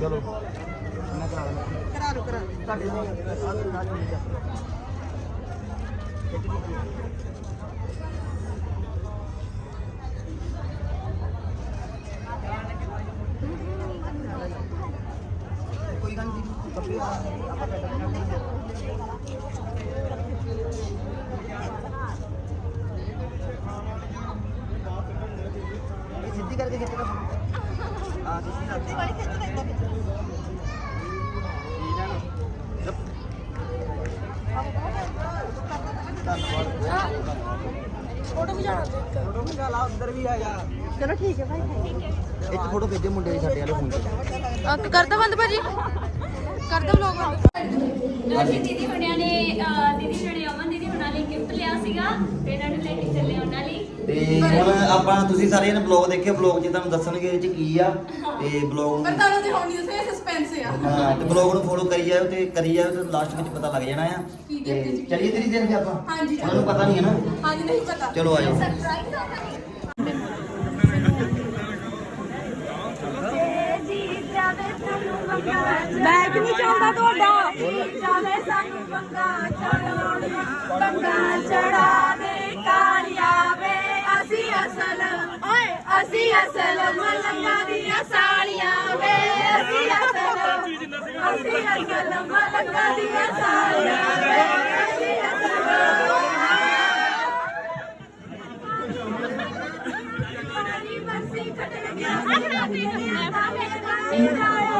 ਚਲੋ। ਮੈਂ ਕਰਾ ਲੈਂਦਾ ਕਰਾ ਲਓ। ਕਰਾ ਲਓ ਕਰਦਾ ਬੰਦ ਭਾਜੀ? ਕਰਦਾ ਵਲੌਗ ਬੰਦ। ਦੀਦੀ ਹੁਣਿਆਂ ਨੇ ਦੀਦੀ ਹੁਣੇ ਅਮਨ ਦੀਦੀ ਹੁਣਾਂ ਲਈ ਗਿਫਟ ਲਿਆ ਸੀਗਾ ਤੇ ਇਹਨਾਂ ਨੂੰ ਲੈ ਕੇ ਚੱਲੇ ਉਹਨਾਂ ਲਈ। ਤੇ ਹੁਣ ਆਪਾਂ ਤੁਸੀਂ ਸਾਰੇ ਇਹਨਾਂ ਬਲੌਗ ਦੇਖਿਓ ਬਲੌਗ 'ਚ ਤੁਹਾਨੂੰ ਦੱਸਣਗੇ ਇਹ 'ਚ ਕੀ ਆ ਤੇ ਬਲੌਗ ਪਰ ਤੁਹਾਨੂੰ ਤੇ ਹੋਣੀ ਉਸੇ ਸਸਪੈਂਸ ਆ। ਹਾਂ ਤੇ ਬਲੌਗ ਨੂੰ ਫੋਲੋ ਕਰੀ ਜਾਓ ਤੇ ਕਰੀ ਜਾਓ ਤੇ ਲਾਸਟ ਵਿੱਚ ਪਤਾ ਲੱਗ ਜਾਣਾ ਆ। ਤੇ ਚਲਿਏ ਤੇਰੀ ਦਿਨ ਤੇ ਆਪਾਂ? ਹਾਂਜੀ ਉਹਨਾਂ ਨੂੰ ਪਤਾ ਨਹੀਂ ਹੈ ਨਾ? ਹਾਂਜੀ ਨਹੀਂ ਪਤਾ। ਚਲੋ ਆਜੋ। ਸਰਪ੍ਰਾਈਜ਼ ਆਪਾਂ ਮੈਚ ਨਹੀਂ ਚੱਲਦਾ ਤੁਹਾਡਾ। ਚਾਲੇ ਸਾਨੂੰ ਬੰਗਾ ਚੜਾਉਣੀ ਬੰਗਾ ਚੜਾ ਦੇ ਕਾਲਿਆ ਵੇ ਅਸੀਂ ਅਸਲ, ਓਏ, ਅਸੀਂ ਅਸਲ ਮਲੰਗਾ ਦੀਆਂ ਸਾਲੀਆਂ ਵੇ। ਅਸੀਂ ਅਸਲ ਅਸੀਂ ਅਸਲ ਮਲੰਗਾ ਦੀਆਂ ਸਾਲੀਆਂ ਵੇ। ਅਸੀਂ ਅਸਲ ਪਾਣੀ ਵਰਸੀ ਖੱਟ ਗਿਆ ਸਾਡਾ ਪੀਂਦੇ ਆ ਤਾਂ ਮੇਰੇ ਨਾਲ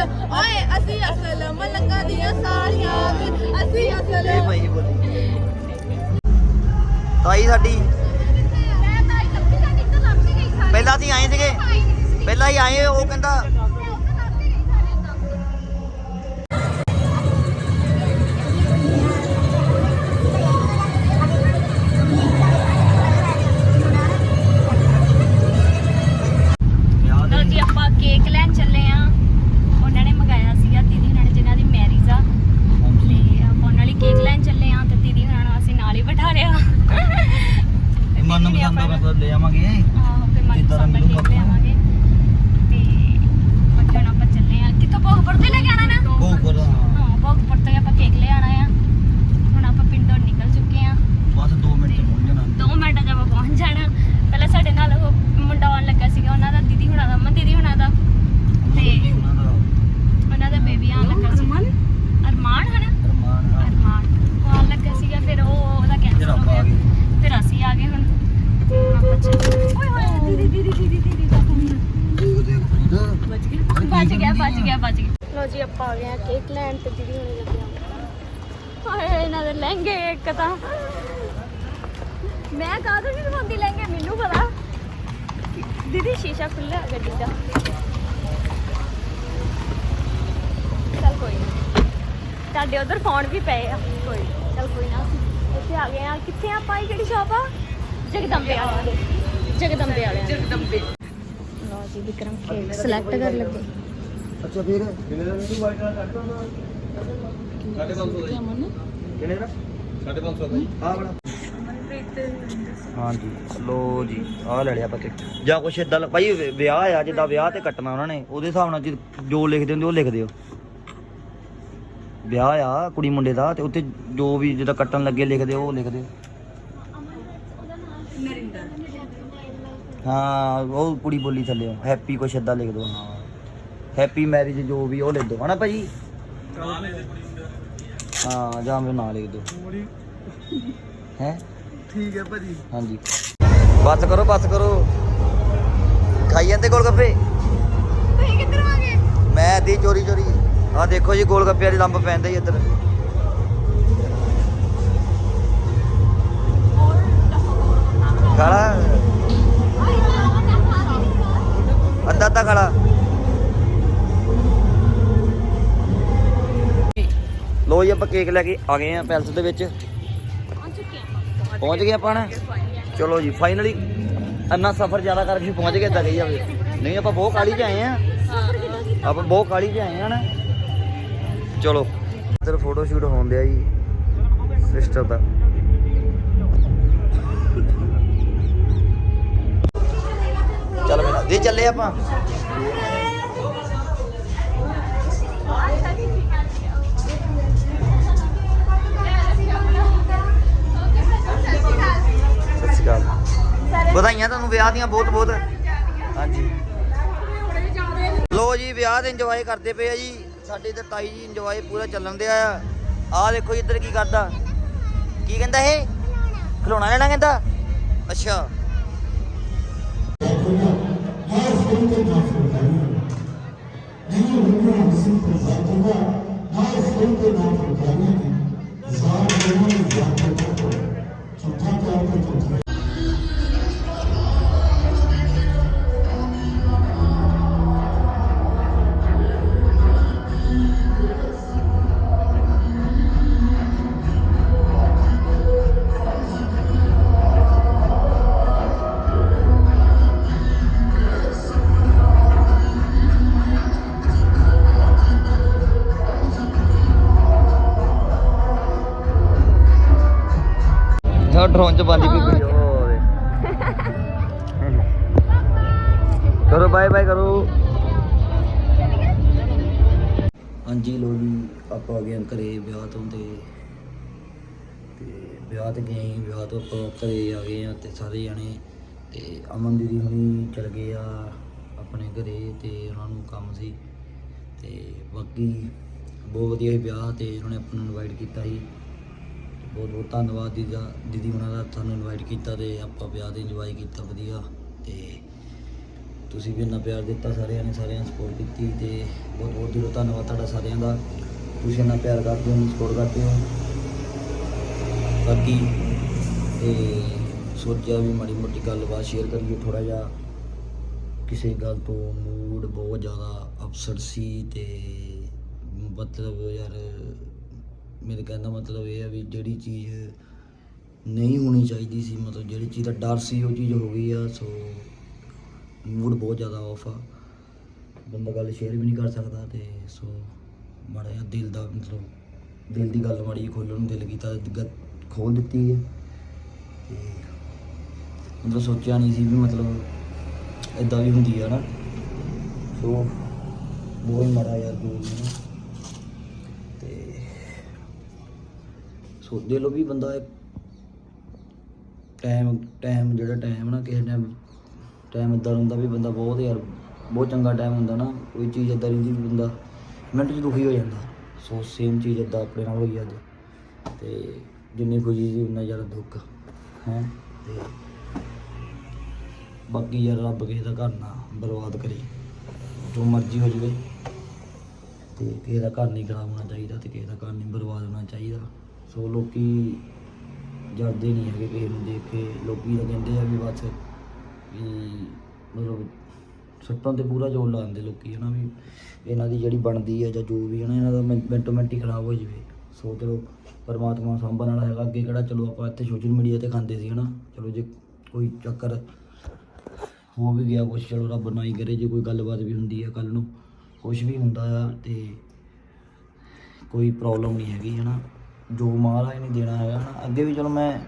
ਅਸਲ ਓਏ ਅਸੀਂ ਅਸਲ ਮਲੰਗਾ ਦੀਆਂ ਸਾਰੀਆਂ ਅਸੀਂ ਅਸਲ ਤਾਈ ਸਾਡੀ। ਪਹਿਲਾਂ ਅਸੀਂ ਆਏ ਸੀਗੇ। ਪਹਿਲਾਂ ਹੀ ਆਏ ਉਹ ਕਹਿੰਦਾ ਲਹਿੰਗੇ ਇੱਕ ਤਾਂ। ਮੈਂ ਕਾਹਦੋਂ ਨਹੀਂ ਲਵਾਉਂਦੀ ਲਹਿੰਗੇ ਮੈਨੂੰ ਪਤਾ। ਦੀਦੀ ਸ਼ੀਸ਼ਾ ਖੁੱਲ੍ਹਾ ਗੱਡੀ ਦਾ। ਚੱਲ ਕੋਈ ਨਹੀਂ ਤੁਹਾਡੇ ਉਧਰ ਫੋਨ ਵੀ ਪਏ ਆ। ਕੋਈ ਚੱਲ ਕੋਈ ਨਾ ਇੱਥੇ ਆ ਗਏ ਆ। ਕਿੱਥੇ ਆ ਪਾਈ ਕਿਹੜੀ ਸ਼ਾਪ ਆ? ਜਗਦੰਬੇ ਵਾਲੇ ਜਗਦੰਬੇ ਵਾਲੇ ਜਗਦੰਬੇ। ਲਓ ਜੀ ਵਿਕਰਮ ਕੇਕ ਸਿਲੈਕਟ ਕਰ ਲੱਗੇ। ਅੱਛਾ ਵੀਰ। ਕਿੰਨੇ ਦਾ। ਮੈਨੂੰ ਵਾਈਟ ਵਾਲਾ ਕੱਟ ਦੋ ਨਾ 550 ਦਾ ਆ ਬੜਾ ਹਾਂਜੀ ਲੋ ਜੀ ਆ ਲੈ ਲਿਆ ਪਤੇ ਜਾਂ ਕੁਛ ਇਦਾਂ ਭਾਈ ਵਿ- ਵਿਆਹ ਆ ਜਿੱਦਾਂ ਵਿਆਹ ਤੇ ਕੱਟਣਾ ਉਹਨਾਂ ਨੇ ਉਹਦੇ ਹਿਸਾਬ ਨਾਲ ਜੀ ਜੋ ਲਿਖਦੇ ਹੁੰਦੇ ਉਹ ਲਿਖ ਦਿਓ। ਵਿਆਹ ਆ ਕੁੜੀ ਮੁੰਡੇ ਦਾ ਤੇ ਉੱਤੇ ਜੋ ਵੀ ਜਿੱਦਾਂ ਕੱਟਣ ਲੱਗੇ ਲਿਖਦੇ ਉਹ ਲਿਖ ਦਿਓ। ਹਾਂ ਉਹ ਕੁੜੀ ਬੋਲੀ ਥੱਲੇ ਹੈਪੀ ਕੁਛ ਇਦਾਂ ਲਿਖ ਦਿਓ ਹਾਂ। ਹੈਪੀ ਮੈਰਿਜ ਜੋ ਵੀ ਉਹ ਲਿਖ ਦਿਓ। ਹਨਾ ਭਾਜੀ ਹਾਂ ਜਾਂ ਫਿਰ ਨਾਂ ਲਿਖ ਦਿਓ ਹੈ? ਠੀਕ ਹੈ ਭਾਜੀ। ਹਾਂਜੀ। ਬੱਸ ਕਰੋ ਬੱਸ ਕਰੋ। ਖਾਈ ਜਾਂਦੇ ਗੋਲ ਗੱਪੇ ਤੁਸੀਂ ਕਿੱਧਰ ਆ ਗਏ? ਮੈਂ ਦੀ ਚੋਰੀ ਚੋਰੀ। ਆ ਦੇਖੋ ਜੀ ਗੋਲ ਗੱਪੇ ਵਾਲੀ ਲੰਬ ਪੈਂਦਾ ਹੀ ਇੱਧਰ। ਖਾਲਾ? ਅੱਧਾ ਅੱਧਾ ਖਾਲਾ। ਲੋ ਜੀ ਆਪਾਂ ਕੇਕ ਲੈ ਕੇ ਆ ਗਏ ਆ ਪੈਲਸ ਦੇ ਵਿੱਚ। ਪਹੁੰਚ ਗਏ ਆਪਾਂ ਨਾ? ਚਲੋ ਜੀ ਫਾਈਨਲੀ ਇੰਨਾ ਸਫ਼ਰ ਜ਼ਿਆਦਾ ਕਰਕੇ ਪਹੁੰਚ ਗਏ ਤਾਂ ਕਹੀ ਜਾਵੇ। ਨਹੀਂ ਆਪਾਂ ਬਹੁਤ ਕਾਲੀ ਚ ਆਏ ਆ। ਆਪਾਂ ਬਹੁਤ ਕਾਲੀ ਚ ਆਏ ਆ ਨਾ। ਚਲੋ ਇੱਧਰ ਫੋਟੋ ਸ਼ੂਟ ਹੋਣ ਦਿਆ ਜੀ ਸਿਸਟਰ ਦਾ। ਚੱਲ ਬੇਟਾ ਦੇ ਚੱਲੇ ਆਪਾਂ। ਵਧਾਈਆਂ ਤੁਹਾਨੂੰ ਵਿਆਹ ਦੀਆਂ ਬਹੁਤ ਬਹੁਤ। ਹਾਂਜੀ। ਲੋ ਜੀ, ਵਿਆਹ ਦੇ ਇੰਜੋਏ ਕਰਦੇ ਪਏ ਆ ਜੀ। ਸਾਡੇ ਇੱਧਰ ਤਾਈ ਜੀ ਇੰਜੋਏ ਪੂਰਾ ਚੱਲਣ ਦਿਆ ਆ। ਆਹ ਦੇਖੋ ਜੀ ਇੱਧਰ ਕੀ ਕਰਦਾ। ਕੀ ਕਹਿੰਦਾ ਇਹ? ਖਲੋਣਾ ਲੈਣਾ ਕਹਿੰਦਾ। ਅੱਛਾ। ਉਹ ਤੋਂ ਤੇ ਵਿਆਹ ਤੇ ਗਏ ਸੀ ਵਿਆਹ ਤੋਂ ਆਪਾਂ ਘਰੇ ਆ ਗਏ ਆ ਤੇ ਸਾਰੇ ਜਾਣੇ ਤੇ ਅਮਨ ਦੀਦੀ ਹੁਣੀ ਚਲ ਗਏ ਆ ਆਪਣੇ ਘਰੇ ਤੇ ਉਹਨਾਂ ਨੂੰ ਕੰਮ ਸੀ ਤੇ ਬਾਕੀ ਬਹੁਤ ਵਧੀਆ ਸੀ ਵਿਆਹ ਤੇ ਉਹਨਾਂ ਨੇ ਆਪਾਂ ਨੂੰ ਇਨਵਾਈਟ ਕੀਤਾ ਸੀ। ਬਹੁਤ ਬਹੁਤ ਧੰਨਵਾਦ ਦੀਦੀ ਦਾ, ਦੀਦੀ ਉਹਨਾਂ ਦਾ ਸਾਨੂੰ ਇਨਵਾਈਟ ਕੀਤਾ ਤੇ ਆਪਾਂ ਵਿਆਹ ਦੇ ਇੰਜੋਏ ਕੀਤਾ ਵਧੀਆ ਤੇ ਤੁਸੀਂ ਵੀ ਇੰਨਾ ਪਿਆਰ ਦਿੱਤਾ ਸਾਰਿਆਂ ਨੇ ਸਾਰਿਆਂ ਨੇ ਸਪੋਰਟ ਕੀਤੀ ਤੇ ਬਹੁਤ ਬਹੁਤ ਦਿਲੋਂ ਧੰਨਵਾਦ ਤੁਹਾਡਾ ਸਾਰਿਆਂ ਦਾ। ਤੁਸੀਂ ਇੰਨਾ ਪਿਆਰ ਕਰਦੇ ਹੋ ਸਪੋਰਟ ਕਰਦੇ ਹੋ। ਬਾਕੀ ਤੇ ਸੋਚਿਆ ਵੀ ਮਾੜੀ ਮੋਟੀ ਗੱਲਬਾਤ ਸ਼ੇਅਰ ਕਰੀਏ ਥੋੜਾ ਜਿਹਾ ਕਿਸੇ ਗੱਲ ਤੋਂ ਮੂਡ ਬਹੁਤ ਜ਼ਿਆਦਾ ਅਪਸੈਟ ਸੀ ਤੇ ਮਤਲਬ ਯਾਰ ਮੇਰੇ ਕਹਿਣ ਦਾ ਮਤਲਬ ਇਹ ਹੈ ਵੀ ਜਿਹੜੀ ਚੀਜ਼ ਨਹੀਂ ਹੋਣੀ ਚਾਹੀਦੀ ਸੀ, ਮਤਲਬ ਜਿਹੜੀ ਚੀਜ਼ ਦਾ ਡਰ ਸੀ, ਉਹ ਚੀਜ਼ ਹੋ ਗਈ ਆ ਸੋ ਮੂਡ ਬਹੁਤ ਜ਼ਿਆਦਾ ਆਫ ਆ। ਬੰਦਾ ਗੱਲ ਸ਼ੇਅਰ ਵੀ ਨਹੀਂ ਕਰ ਸਕਦਾ ਤੇ ਸੋ ਮਾੜਾ ਜਿਹਾ ਦਿਲ ਦਾ ਮਤਲਬ ਦਿਲ ਦੀ ਗੱਲ ਮਾੜੀ ਖੋਲਣ ਨੂੰ ਦਿਲ ਕੀਤਾ, ਗ- ਖੋਲ ਦਿੱਤੀ ਹੈ। ਤੇ ਮਤਲਬ ਸੋਚਿਆ ਨਹੀਂ ਸੀ ਵੀ ਮਤਲਬ ਇਦਾਂ ਵੀ ਹੁੰਦੀ ਆ ਨਾ। ਸੋ ਬਹੁਤ ਹੀ ਮਾੜਾ ਯਾਰ ਜੋ ਵੀ ਨਾ ਤੇ ਸੋਚਦੇ ਲੋ ਵੀ ਬੰਦਾ ਟਾਈਮ ਟਾਈਮ ਜਿਹੜਾ ਟਾਈਮ ਨਾ ਕਿਸੇ ਟਾਈਮ ਟਾਈਮ ਇਦਾਂ ਹੁੰਦਾ ਵੀ ਬੰਦਾ ਬਹੁਤ ਯਾਰ, ਬਹੁਤ ਚੰਗਾ ਟਾਈਮ ਹੁੰਦਾ ਨਾ। ਕੋਈ ਚੀਜ਼ ਇਦਾਂ ਰਹਿੰਦੀ ਵੀ ਬੰਦਾ ਮਿੰਟ 'ਚ ਦੁਖੀ ਹੋ ਜਾਂਦਾ। ਸੋ ਸੇਮ ਚੀਜ਼ ਇਦਾਂ ਆਪਣੇ ਨਾਲ ਹੋਈ ਅੱਜ। ਤੇ ਜਿੰਨੀ ਖੁਸ਼ੀ ਸੀ, ਉਨਾ ਜ਼ਿਆਦਾ ਦੁੱਖ। ਹੈ? ਤੇ ਬਾਕੀ ਯਾਰ ਰੱਬ ਕਿਸੇ ਦਾ ਘਰ ਨਾ ਬਰਬਾਦ ਕਰੇ। ਜੋ ਮਰਜ਼ੀ ਹੋ ਜਵੇ। ਤੇ ਕਿਸੇ ਦਾ ਘਰ ਨਹੀਂ ਖਰਾਬ ਹੋਣਾ ਚਾਹੀਦਾ ਤੇ ਕਿਸੇ ਦਾ ਘਰ ਨਹੀਂ ਬਰਬਾਦ ਹੋਣਾ ਚਾਹੀਦਾ। ਸੋ ਲੋਕੀ ਜਰਦੇ ਨਹੀਂ ਹੈਗੇ ਕਿਸੇ ਨੂੰ ਦੇਖ ਕੇ। ਲੋਕੀ ਤਾਂ ਕਹਿੰਦੇ ਆ ਵੀ ਬਸ ਵੀ ਮਤਲਬ ਸੁੱਟਣ ਤੇ ਪੂਰਾ ਜ਼ੋਰ ਲਾਉਂਦੇ ਲੋਕੀ, ਹਨਾ ਵੀ ਇਹਨਾਂ ਦੀ ਜਿਹੜੀ ਬਣਦੀ ਹੈ ਜਾਂ ਜੋ ਵੀ, ਹਨਾ ਇਹਨਾਂ ਦਾ ਮਿੰ- ਮਿੰਟੋ ਮਿੰਟ ਹੀ ਖਰਾਬ ਹੋ ਜਾਵੇ। ਸੋ ਚਲੋ, ਪਰਮਾਤਮਾ ਸਾਂਭਣ ਵਾਲਾ ਹੈਗਾ, ਅੱਗੇ ਕਿਹੜਾ ਚਲੋ ਆਪਾਂ ਇੱਥੇ ਸੋਸ਼ਲ ਮੀਡੀਆ ਤੇ ਖਾਂਦੇ ਸੀ, ਹਨਾ। ਚਲੋ ਜੇ ਕੋਈ ਚੱਕਰ ਹੋ ਵੀ ਗਿਆ ਕੁਛ, ਚਲੋ ਰੱਬ ਨਾ ਹੀ ਕਰੇ, ਜੇ ਕੋਈ ਗੱਲਬਾਤ ਵੀ ਹੁੰਦੀ ਹੈ ਕੱਲ ਨੂੰ, ਕੁਛ ਵੀ ਹੁੰਦਾ ਆ ਤੇ ਕੋਈ ਪ੍ਰੋਬਲਮ ਨਹੀਂ ਹੈਗੀ, ਹਨਾ। ਜੋ ਮਹਾਰਾਜ ਨੇ ਦੇਣਾ ਹੈਗਾ, ਹਨਾ। ਅੱਗੇ ਵੀ ਚਲੋ ਮੈਂ,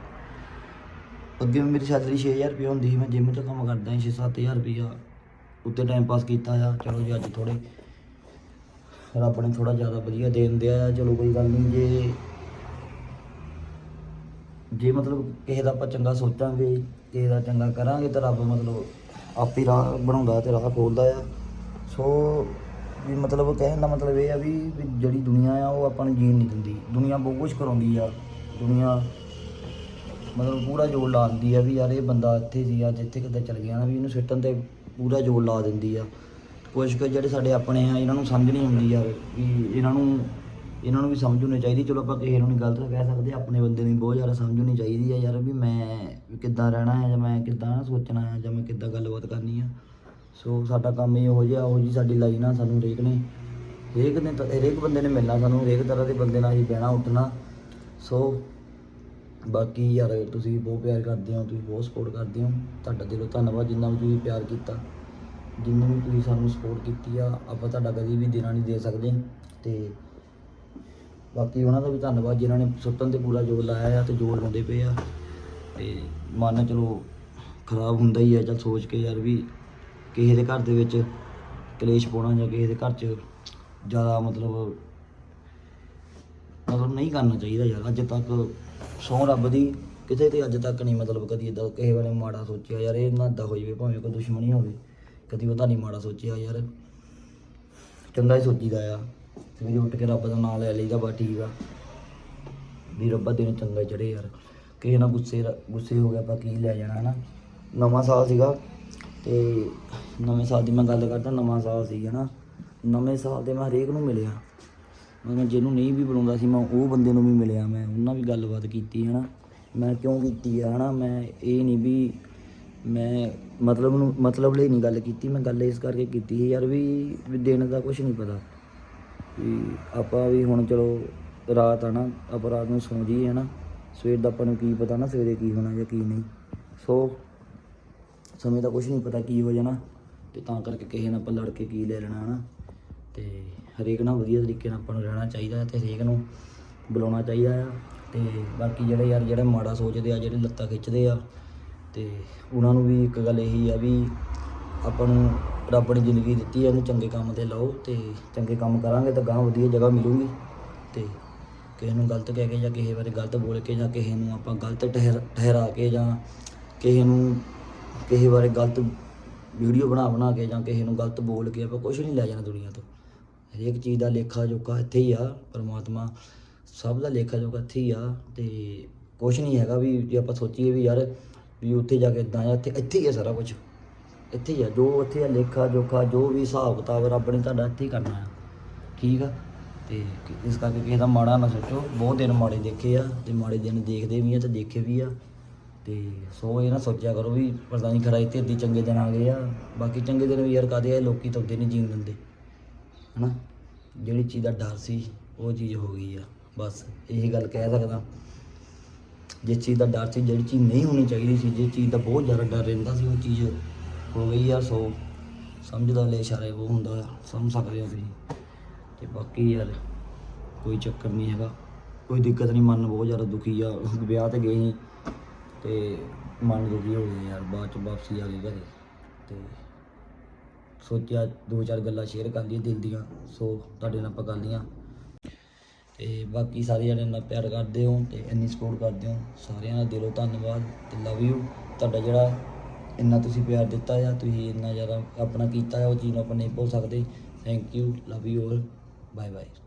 ਅੱਗੇ ਵੀ ਮੇਰੀ ਸੈਲਰੀ 6000 ਰੁਪਏ ਹੁੰਦੀ ਸੀ, ਮੈਂ ਜਿਮ 'ਚ ਕੰਮ ਕਰਦਾ ਸੀ 6-7000 ਰੁਪਇਆ ਉੱਤੇ ਟਾਈਮ ਪਾਸ ਕੀਤਾ ਆ, ਚਲੋ ਜੀ ਅੱਜ ਥੋੜੇ ਰੱਬ ਨੇ ਥੋੜਾ ਜ਼ਿਆਦਾ ਵਧੀਆ ਦੇ ਦਿੰਦੇ ਆ, ਚਲੋ ਕੋਈ ਗੱਲ ਨਹੀਂ, ਜੇ ਜੇ ਮਤਲਬ ਕਿਸੇ ਦਾ ਆਪਾਂ ਚੰਗਾ ਸੋਚਾਂਗੇ, ਕਿਸੇ ਦਾ ਚੰਗਾ ਕਰਾਂਗੇ ਤਾਂ ਰੱਬ ਮਤਲਬ ਆਪੇ ਰਾਹ ਬਣਾਉਂਦਾ ਤੇ ਰਾਹ ਖੋਲਦਾ ਆ। ਸੋ ਵੀ ਮਤਲਬ ਕਹਿਣ ਦਾ ਮਤਲਬ ਇਹ ਆ ਵੀ ਵੀ ਜਿਹੜੀ ਦੁਨੀਆ ਆ ਉਹ ਆਪਾਂ ਨੂੰ ਜੀਣ ਨਹੀਂ ਦਿੰਦੀ। ਦੁਨੀਆ ਬਹੁਤ ਕੁਝ ਕਰਾਉਂਦੀ ਆ। ਦੁਨੀਆ ਮਤਲਬ ਪੂਰਾ ਜੋਰ ਲਾਉਂਦੀ ਆ ਵੀ ਯਾਰ ਇਹ ਬੰਦਾ ਇੱਥੇ ਸੀ ਆ, ਜਿੱਥੇ ਕਿਤੇ ਚਲ ਗਿਆ ਨਾ, ਵੀ ਇਹਨੂੰ ਸਿੱਟਣ ਤੇ ਪੂਰਾ ਜੋਰ ਲਾ ਦਿੰਦੀ ਆ। ਕੁਝ ਕੁ ਜਿਹੜੇ ਸਾਡੇ ਆਪਣੇ ਆ, ਇਹਨਾਂ ਨੂੰ ਸਮਝ ਨਹੀਂ ਆਉਂਦੀ ਯਾਰ ਵੀ ਇਹਨਾਂ ਨੂੰ ਇਹਨਾਂ ਨੂੰ ਵੀ ਸਮਝ ਹੋਣੀ ਚਾਹੀਦੀ। ਚਲੋ ਆਪਾਂ ਕਿਸੇ ਨੂੰ ਨਹੀਂ ਗਲਤ ਕਹਿ ਸਕਦੇ, ਆਪਣੇ ਬੰਦੇ ਨੂੰ ਬਹੁਤ ਜ਼ਿਆਦਾ ਸਮਝ ਹੋਣੀ ਚਾਹੀਦੀ ਆ ਯਾਰ ਵੀ ਮੈਂ ਕਿੱਦਾਂ ਰਹਿਣਾ ਹੈ ਜਾਂ ਮੈਂ ਕਿੱਦਾਂ ਸੋਚਣਾ ਹੈ ਜਾਂ ਮੈਂ ਕਿੱਦਾਂ ਗੱਲਬਾਤ ਕਰਨੀ ਆ। ਸੋ ਸਾਡਾ ਕੰਮ ਹੀ ਇਹੋ ਜਿਹਾ, ਉਹ ਜੀ ਸਾਡੀ ਲਾਈਨ ਆ, ਸਾਨੂੰ ਹਰੇਕ ਨੇ ਹਰੇਕ ਨੇ ਹਰੇਕ ਬੰਦੇ ਨੇ ਮਿਲਣਾ ਸਾਨੂੰ, ਹਰੇਕ ਤਰ੍ਹਾਂ ਦੇ ਬੰਦੇ ਨਾਲ ਹੀ ਬਹਿਣਾ, ਉੱਠਣਾ। ਸੋ ਬਾਕੀ ਯਾਰ ਤੁਸੀਂ ਬਹੁਤ ਪਿਆਰ ਕਰਦੇ ਹੋ, ਤੁਸੀਂ ਬਹੁਤ ਸਪੋਰਟ ਕਰਦੇ ਹੋ, ਤੁਹਾਡਾ ਦਿਲੋਂ ਧੰਨਵਾਦ ਜਿੰਨਾ ਵੀ ਤੁਸੀਂ ਪਿਆਰ ਕੀਤਾ। ਜਿੰਨੀ ਵੀ ਤੁਸੀਂ ਸਾਨੂੰ ਸਪੋਰਟ ਕੀਤੀ ਆ, ਆਪਾਂ ਤੁਹਾਡਾ ਕਦੀ ਵੀ ਦੇਣਾ ਨਹੀਂ ਦੇ ਸਕਦੇ। ਤੇ ਬਾਕੀ ਉਹਨਾਂ ਦਾ ਵੀ ਧੰਨਵਾਦ, ਜਿਨ੍ਹਾਂ ਨੇ ਸੁੱਟਣ ਤੇ ਪੂਰਾ ਜੋਰ ਲਾਇਆ ਆ ਤੇ ਜੋਰ ਲਾਉਂਦੇ ਪਏ ਆ। ਤੇ ਮਨ ਚਲੋ ਖਰਾਬ ਹੁੰਦਾ ਹੀ ਆ, ਚਲ ਸੋਚ ਕੇ ਯਾਰ ਵੀ ਕਿਸੇ ਦੇ ਘਰ ਦੇ ਵਿੱਚ ਕਲੇਸ਼ ਪਾਉਣਾ ਜਾਂ ਕਿਸੇ ਦੇ ਘਰ 'ਚ ਜ਼ਿਆਦਾ ਮਤਲਬ ਮਤਲਬ ਨਹੀਂ ਕਰਨਾ ਚਾਹੀਦਾ ਯਾਰ, ਅੱਜ ਤੱਕ ਸੌ ਰੱਬ ਦੀ, ਕਿਤੇ ਤੇ ਅੱਜ ਤੱਕ ਨਹੀਂ, ਮਤਲਬ ਕਦੀ ਇਦਾਂ ਕਿਸੇ ਵੇਲੇ ਮਾੜਾ ਸੋਚਿਆ ਯਾਰ, ਇਹ ਨਾ ਏਦਾਂ ਹੋ ਜਾਵੇ ਭਾਵੇਂ ਕੋਈ ਦੁਸ਼ਮਣੀ ਹੋਵੇ, ਕਦੀ ਉਹ ਤਾਂ ਨਹੀਂ ਮਾੜਾ ਸੋਚਿਆ ਯਾਰ। ਚੰਗਾ ਹੀ ਸੋਚੀਦਾ ਆ, ਸਵੇਰੇ ਉੱਠ ਕੇ ਰੱਬ ਦਾ ਨਾਮ ਲੈ ਲਈਦਾ ਬਾ ਠੀਕ ਆ। ਵੀ ਰੱਬਾ ਦਿਨ ਚੰਗਾ ਚੜੇ ਯਾਰ, ਕਿਸੇ ਨਾਲ ਗੁੱਸੇ ਗੁੱਸੇ ਹੋ ਗਿਆ ਆਪਾਂ ਕੀ ਲੈ ਜਾਣਾ, ਹਨਾ? ਨਵਾਂ ਸਾਲ ਸੀਗਾ ਤੇ ਨਵੇਂ ਸਾਲ ਦੀ ਮੈਂ ਗੱਲ ਕਰਦਾ, ਨਵਾਂ ਸਾਲ ਸੀ, ਹਨਾ? ਨਵੇਂ ਸਾਲ ਦੇ ਮੈਂ ਹਰੇਕ ਨੂੰ ਮਿਲਿਆ। ਮੈਂ ਜਿਹਨੂੰ ਨਹੀਂ ਵੀ ਬੁਲਾਉਂਦਾ ਸੀ, ਮੈਂ ਉਹ ਬੰਦੇ ਨੂੰ ਵੀ ਮਿਲਿਆ, ਮੈਂ ਉਹਨਾਂ ਵੀ ਗੱਲਬਾਤ ਕੀਤੀ, ਹਨਾ। ਮੈਂ ਕਿਉਂ ਕੀਤੀ ਆ, ਹਨਾ। ਮੈਂ ਇਹ ਨਹੀਂ ਵੀ ਮੈਂ ਮਤਲਬ ਨੂੰ, ਮਤਲਬ ਲਈ ਨਹੀਂ ਗੱਲ ਕੀਤੀ, ਮੈਂ ਗੱਲ ਇਸ ਕਰਕੇ ਕੀਤੀ ਸੀ, ਯਾਰ ਵੀ ਵੀ ਦਿਨ ਦਾ ਕੁਝ ਨਹੀਂ ਪਤਾ। ਵੀ ਆਪਾਂ ਵੀ ਹੁਣ ਚਲੋ ਰਾਤ ਆ ਨਾ, ਆਪਾਂ ਰਾਤ ਨੂੰ ਸੌਂ ਜਾਈਏ, ਹਨਾ। ਸਵੇਰ ਦਾ ਆਪਾਂ ਨੂੰ ਕੀ ਪਤਾ ਨਾ, ਸਵੇਰੇ ਕੀ ਹੋਣਾ ਜਾਂ ਕੀ ਨਹੀਂ। ਸੋ ਸਮੇਂ ਦਾ ਕੁਝ ਨਹੀਂ ਪਤਾ ਕੀ ਹੋ ਜਾਣਾ, ਤੇ ਤਾਂ ਕਰਕੇ ਕਿਸੇ ਨਾਲ ਆਪਾਂ ਲੜ ਕੇ ਕੀ ਲੈ ਲੈਣਾ, ਹਨਾ। ਤੇ ਹਰੇਕ ਨਾਲ ਵਧੀਆ ਤਰੀਕੇ ਨਾਲ ਆਪਾਂ ਨੂੰ ਰਹਿਣਾ ਚਾਹੀਦਾ ਹੈ ਤੇ ਹਰੇਕ ਨੂੰ ਬੁਲਾਉਣਾ ਚਾਹੀਦਾ ਆ ਤੇ ਬਾਕੀ ਜਿਹੜੇ ਯਾਰ ਜਿਹੜਾ ਮਾੜਾ ਸੋਚਦੇ ਆ, ਜਿਹੜੇ ਲੱਤਾਂ ਖਿੱਚਦੇ ਆ ਤੇ ਉਹਨਾਂ ਨੂੰ ਵੀ ਇੱਕ ਗੱਲ ਇਹੀ ਆ ਵੀ ਆਪਾਂ ਨੂੰ ਰੱਬ ਨੇ ਜ਼ਿੰਦਗੀ ਦਿੱਤੀ ਹੈ ਇਹਨੂੰ ਚੰਗੇ ਕੰਮ ਤੇ ਲਾਓ ਤੇ ਚੰਗੇ ਕੰਮ ਕਰਾਂਗੇ ਤਾਂ ਗਾਂ ਵਧੀਆ ਜਗ੍ਹਾ ਮਿਲੂਗੀ ਤੇ ਕਿਸੇ ਨੂੰ ਗਲਤ ਕਹਿ ਕੇ ਜਾਂ ਕਿਸੇ ਬਾਰੇ ਗਲਤ ਬੋਲ ਕੇ ਜਾਂ ਕਿਸੇ ਨੂੰ ਆਪਾਂ ਗਲਤ ਠਹਿਰ- ਠਹਿਰਾ ਕੇ ਜਾਂ ਕਿਸੇ ਨੂੰ ਕਿਸੇ ਬਾਰੇ ਗਲਤ ਵੀਡੀਓ ਬਣਾ ਬਣਾ ਕੇ ਜਾਂ ਕਿਸੇ ਨੂੰ ਗਲਤ ਬੋਲ ਕੇ ਆਪਾਂ ਕੁਝ ਨਹੀਂ ਲੈ ਜਾਣਾ ਦੁਨੀਆ ਤੋਂ। ਹਰੇਕ ਚੀਜ਼ ਦਾ ਲੇਖਾ ਜੋਖਾ ਇੱਥੇ ਹੀ ਆ, ਪਰਮਾਤਮਾ ਸਭ ਦਾ ਲੇਖਾ ਜੋਖਾ ਇੱਥੇ ਹੀ ਆ ਤੇ ਕੁਝ ਨਹੀਂ ਹੈਗਾ ਵੀ ਜੇ ਆਪਾਂ ਸੋਚੀਏ ਵੀ ਯਾਰ ਵੀ ਉੱਥੇ ਜਾ ਕੇ ਇਦਾਂ ਆ, ਇੱਥੇ ਇੱਥੇ ਹੀ ਆ ਸਾਰਾ ਕੁਝ ਇੱਥੇ ਹੀ ਆ, ਜੋ ਉੱਥੇ ਆ ਲੇਖਾ ਜੋਖਾ, ਜੋ ਵੀ ਹਿਸਾਬ ਕਿਤਾਬ ਰੱਬ ਨੇ ਤੁਹਾਡਾ ਇੱਥੇ ਹੀ ਕਰਨਾ ਆ। ਠੀਕ ਆ? ਤੇ ਇਸ ਕਰਕੇ ਕਿਸੇ ਦਾ ਮਾੜਾ ਨਾ ਸੋਚੋ, ਬਹੁਤ ਦਿਨ ਮਾੜੇ ਦੇਖੇ ਆ ਤੇ ਮਾੜੇ ਦਿਨ ਦੇਖਦੇ ਵੀ ਆ ਤੇ ਦੇਖੇ ਵੀ ਆ। ਤੇ ਸੋ ਇਹ ਨਾ ਸੋਚਿਆ ਕਰੋ ਵੀ ਪਤਾ ਨਹੀਂ ਖਰਾ ਇੱਥੇ ਅੱਧੀ ਚੰਗੇ ਦਿਨ ਆ ਗਏ ਆ, ਬਾਕੀ ਚੰਗੇ ਦਿਨ ਵੀ ਯਾਰ ਕਾਦੇ ਆ, ਲੋਕੀ ਤਾਂ ਉੱਦੇ ਨਹੀਂ ਜੀਣ ਦਿੰਦੇ। ਹਨਾ? ਜਿਹੜੀ ਚੀਜ਼ ਦਾ ਡਰ ਸੀ, ਉਹ ਚੀਜ਼ ਹੋ ਗਈ ਆ। ਬਸ ਇਹੀ ਗੱਲ ਕਹਿ ਸਕਦਾ। ਜਿਸ ਚੀਜ਼ ਦਾ ਡਰ ਸੀ, ਜਿਹੜੀ ਚੀਜ਼ ਨਹੀਂ ਹੋਣੀ ਚਾਹੀਦੀ ਸੀ ਜਿਸ ਚੀਜ਼ ਦਾ ਬਹੁਤ ਜ਼ਿਆਦਾ ਡਰ ਰਹਿੰਦਾ ਸੀ, ਉਹ ਚੀਜ਼ ਹੋ ਗਈ ਆ। ਸੋ ਸਮਝਦਾ ਲੈ ਇਸ਼ਾਰੇ ਉਹ ਹੁੰਦਾ ਆ। ਸਮਝ ਸਕਦੇ ਹੋ ਤੁਸੀਂ। ਤੇ ਬਾਕੀ ਯਾਰ ਕੋਈ ਚੱਕਰ ਨਹੀਂ ਹੈਗਾ। ਕੋਈ ਦਿੱਕਤ ਨਹੀਂ, ਮਨ ਬਹੁਤ ਜ਼ਿਆਦਾ ਦੁਖੀ ਆ। ਵਿਆਹ ਤੇ ਗਏ ਸੀ ਤੇ ਮਨ ਦੁਖੀ ਹੋ ਗਿਆ ਯਾਰ। ਬਾਅਦ ਚ ਵਾਪਸੀ ਆ ਗਏ ਘਰੇ। ਤੇ ਸੋਚਿਆ ਦੋ ਚਾਰ ਗੱਲਾਂ ਸ਼ੇਅਰ ਕਰ ਲਈਏ ਦਿਲ ਦੀਆਂ, ਸੋ ਤੁਹਾਡੇ ਨਾਲ ਆਪਾਂ ਕਰ ਲਈਆਂ। ਤੇ ਬਾਕੀ ਸਾਰੇ ਜਣੇ ਨਾਲ ਪਿਆਰ ਕਰਦੇ ਹੋ ਤੇ ਇੰਨੀ ਸਪੋਰਟ ਕਰਦੇ ਹੋ। ਸਾਰਿਆਂ ਦਾ ਦਿਲੋਂ ਧੰਨਵਾਦ ਤੇ ਲਵ ਯੂ ਤੁਹਾਡਾ ਜਿਹੜਾ ਇੰਨਾ ਤੁਸੀਂ ਪਿਆਰ ਦਿੱਤਾ ਆ, ਤੁਸੀਂ ਇੰਨਾ ਜ਼ਿਆਦਾ ਆਪਣਾ ਕੀਤਾ ਆ, ਉਹ ਚੀਜ਼ ਨੂੰ ਆਪਾਂ ਨਹੀਂ ਭੁੱਲ ਸਕਦੇ। Thank you love you all bye bye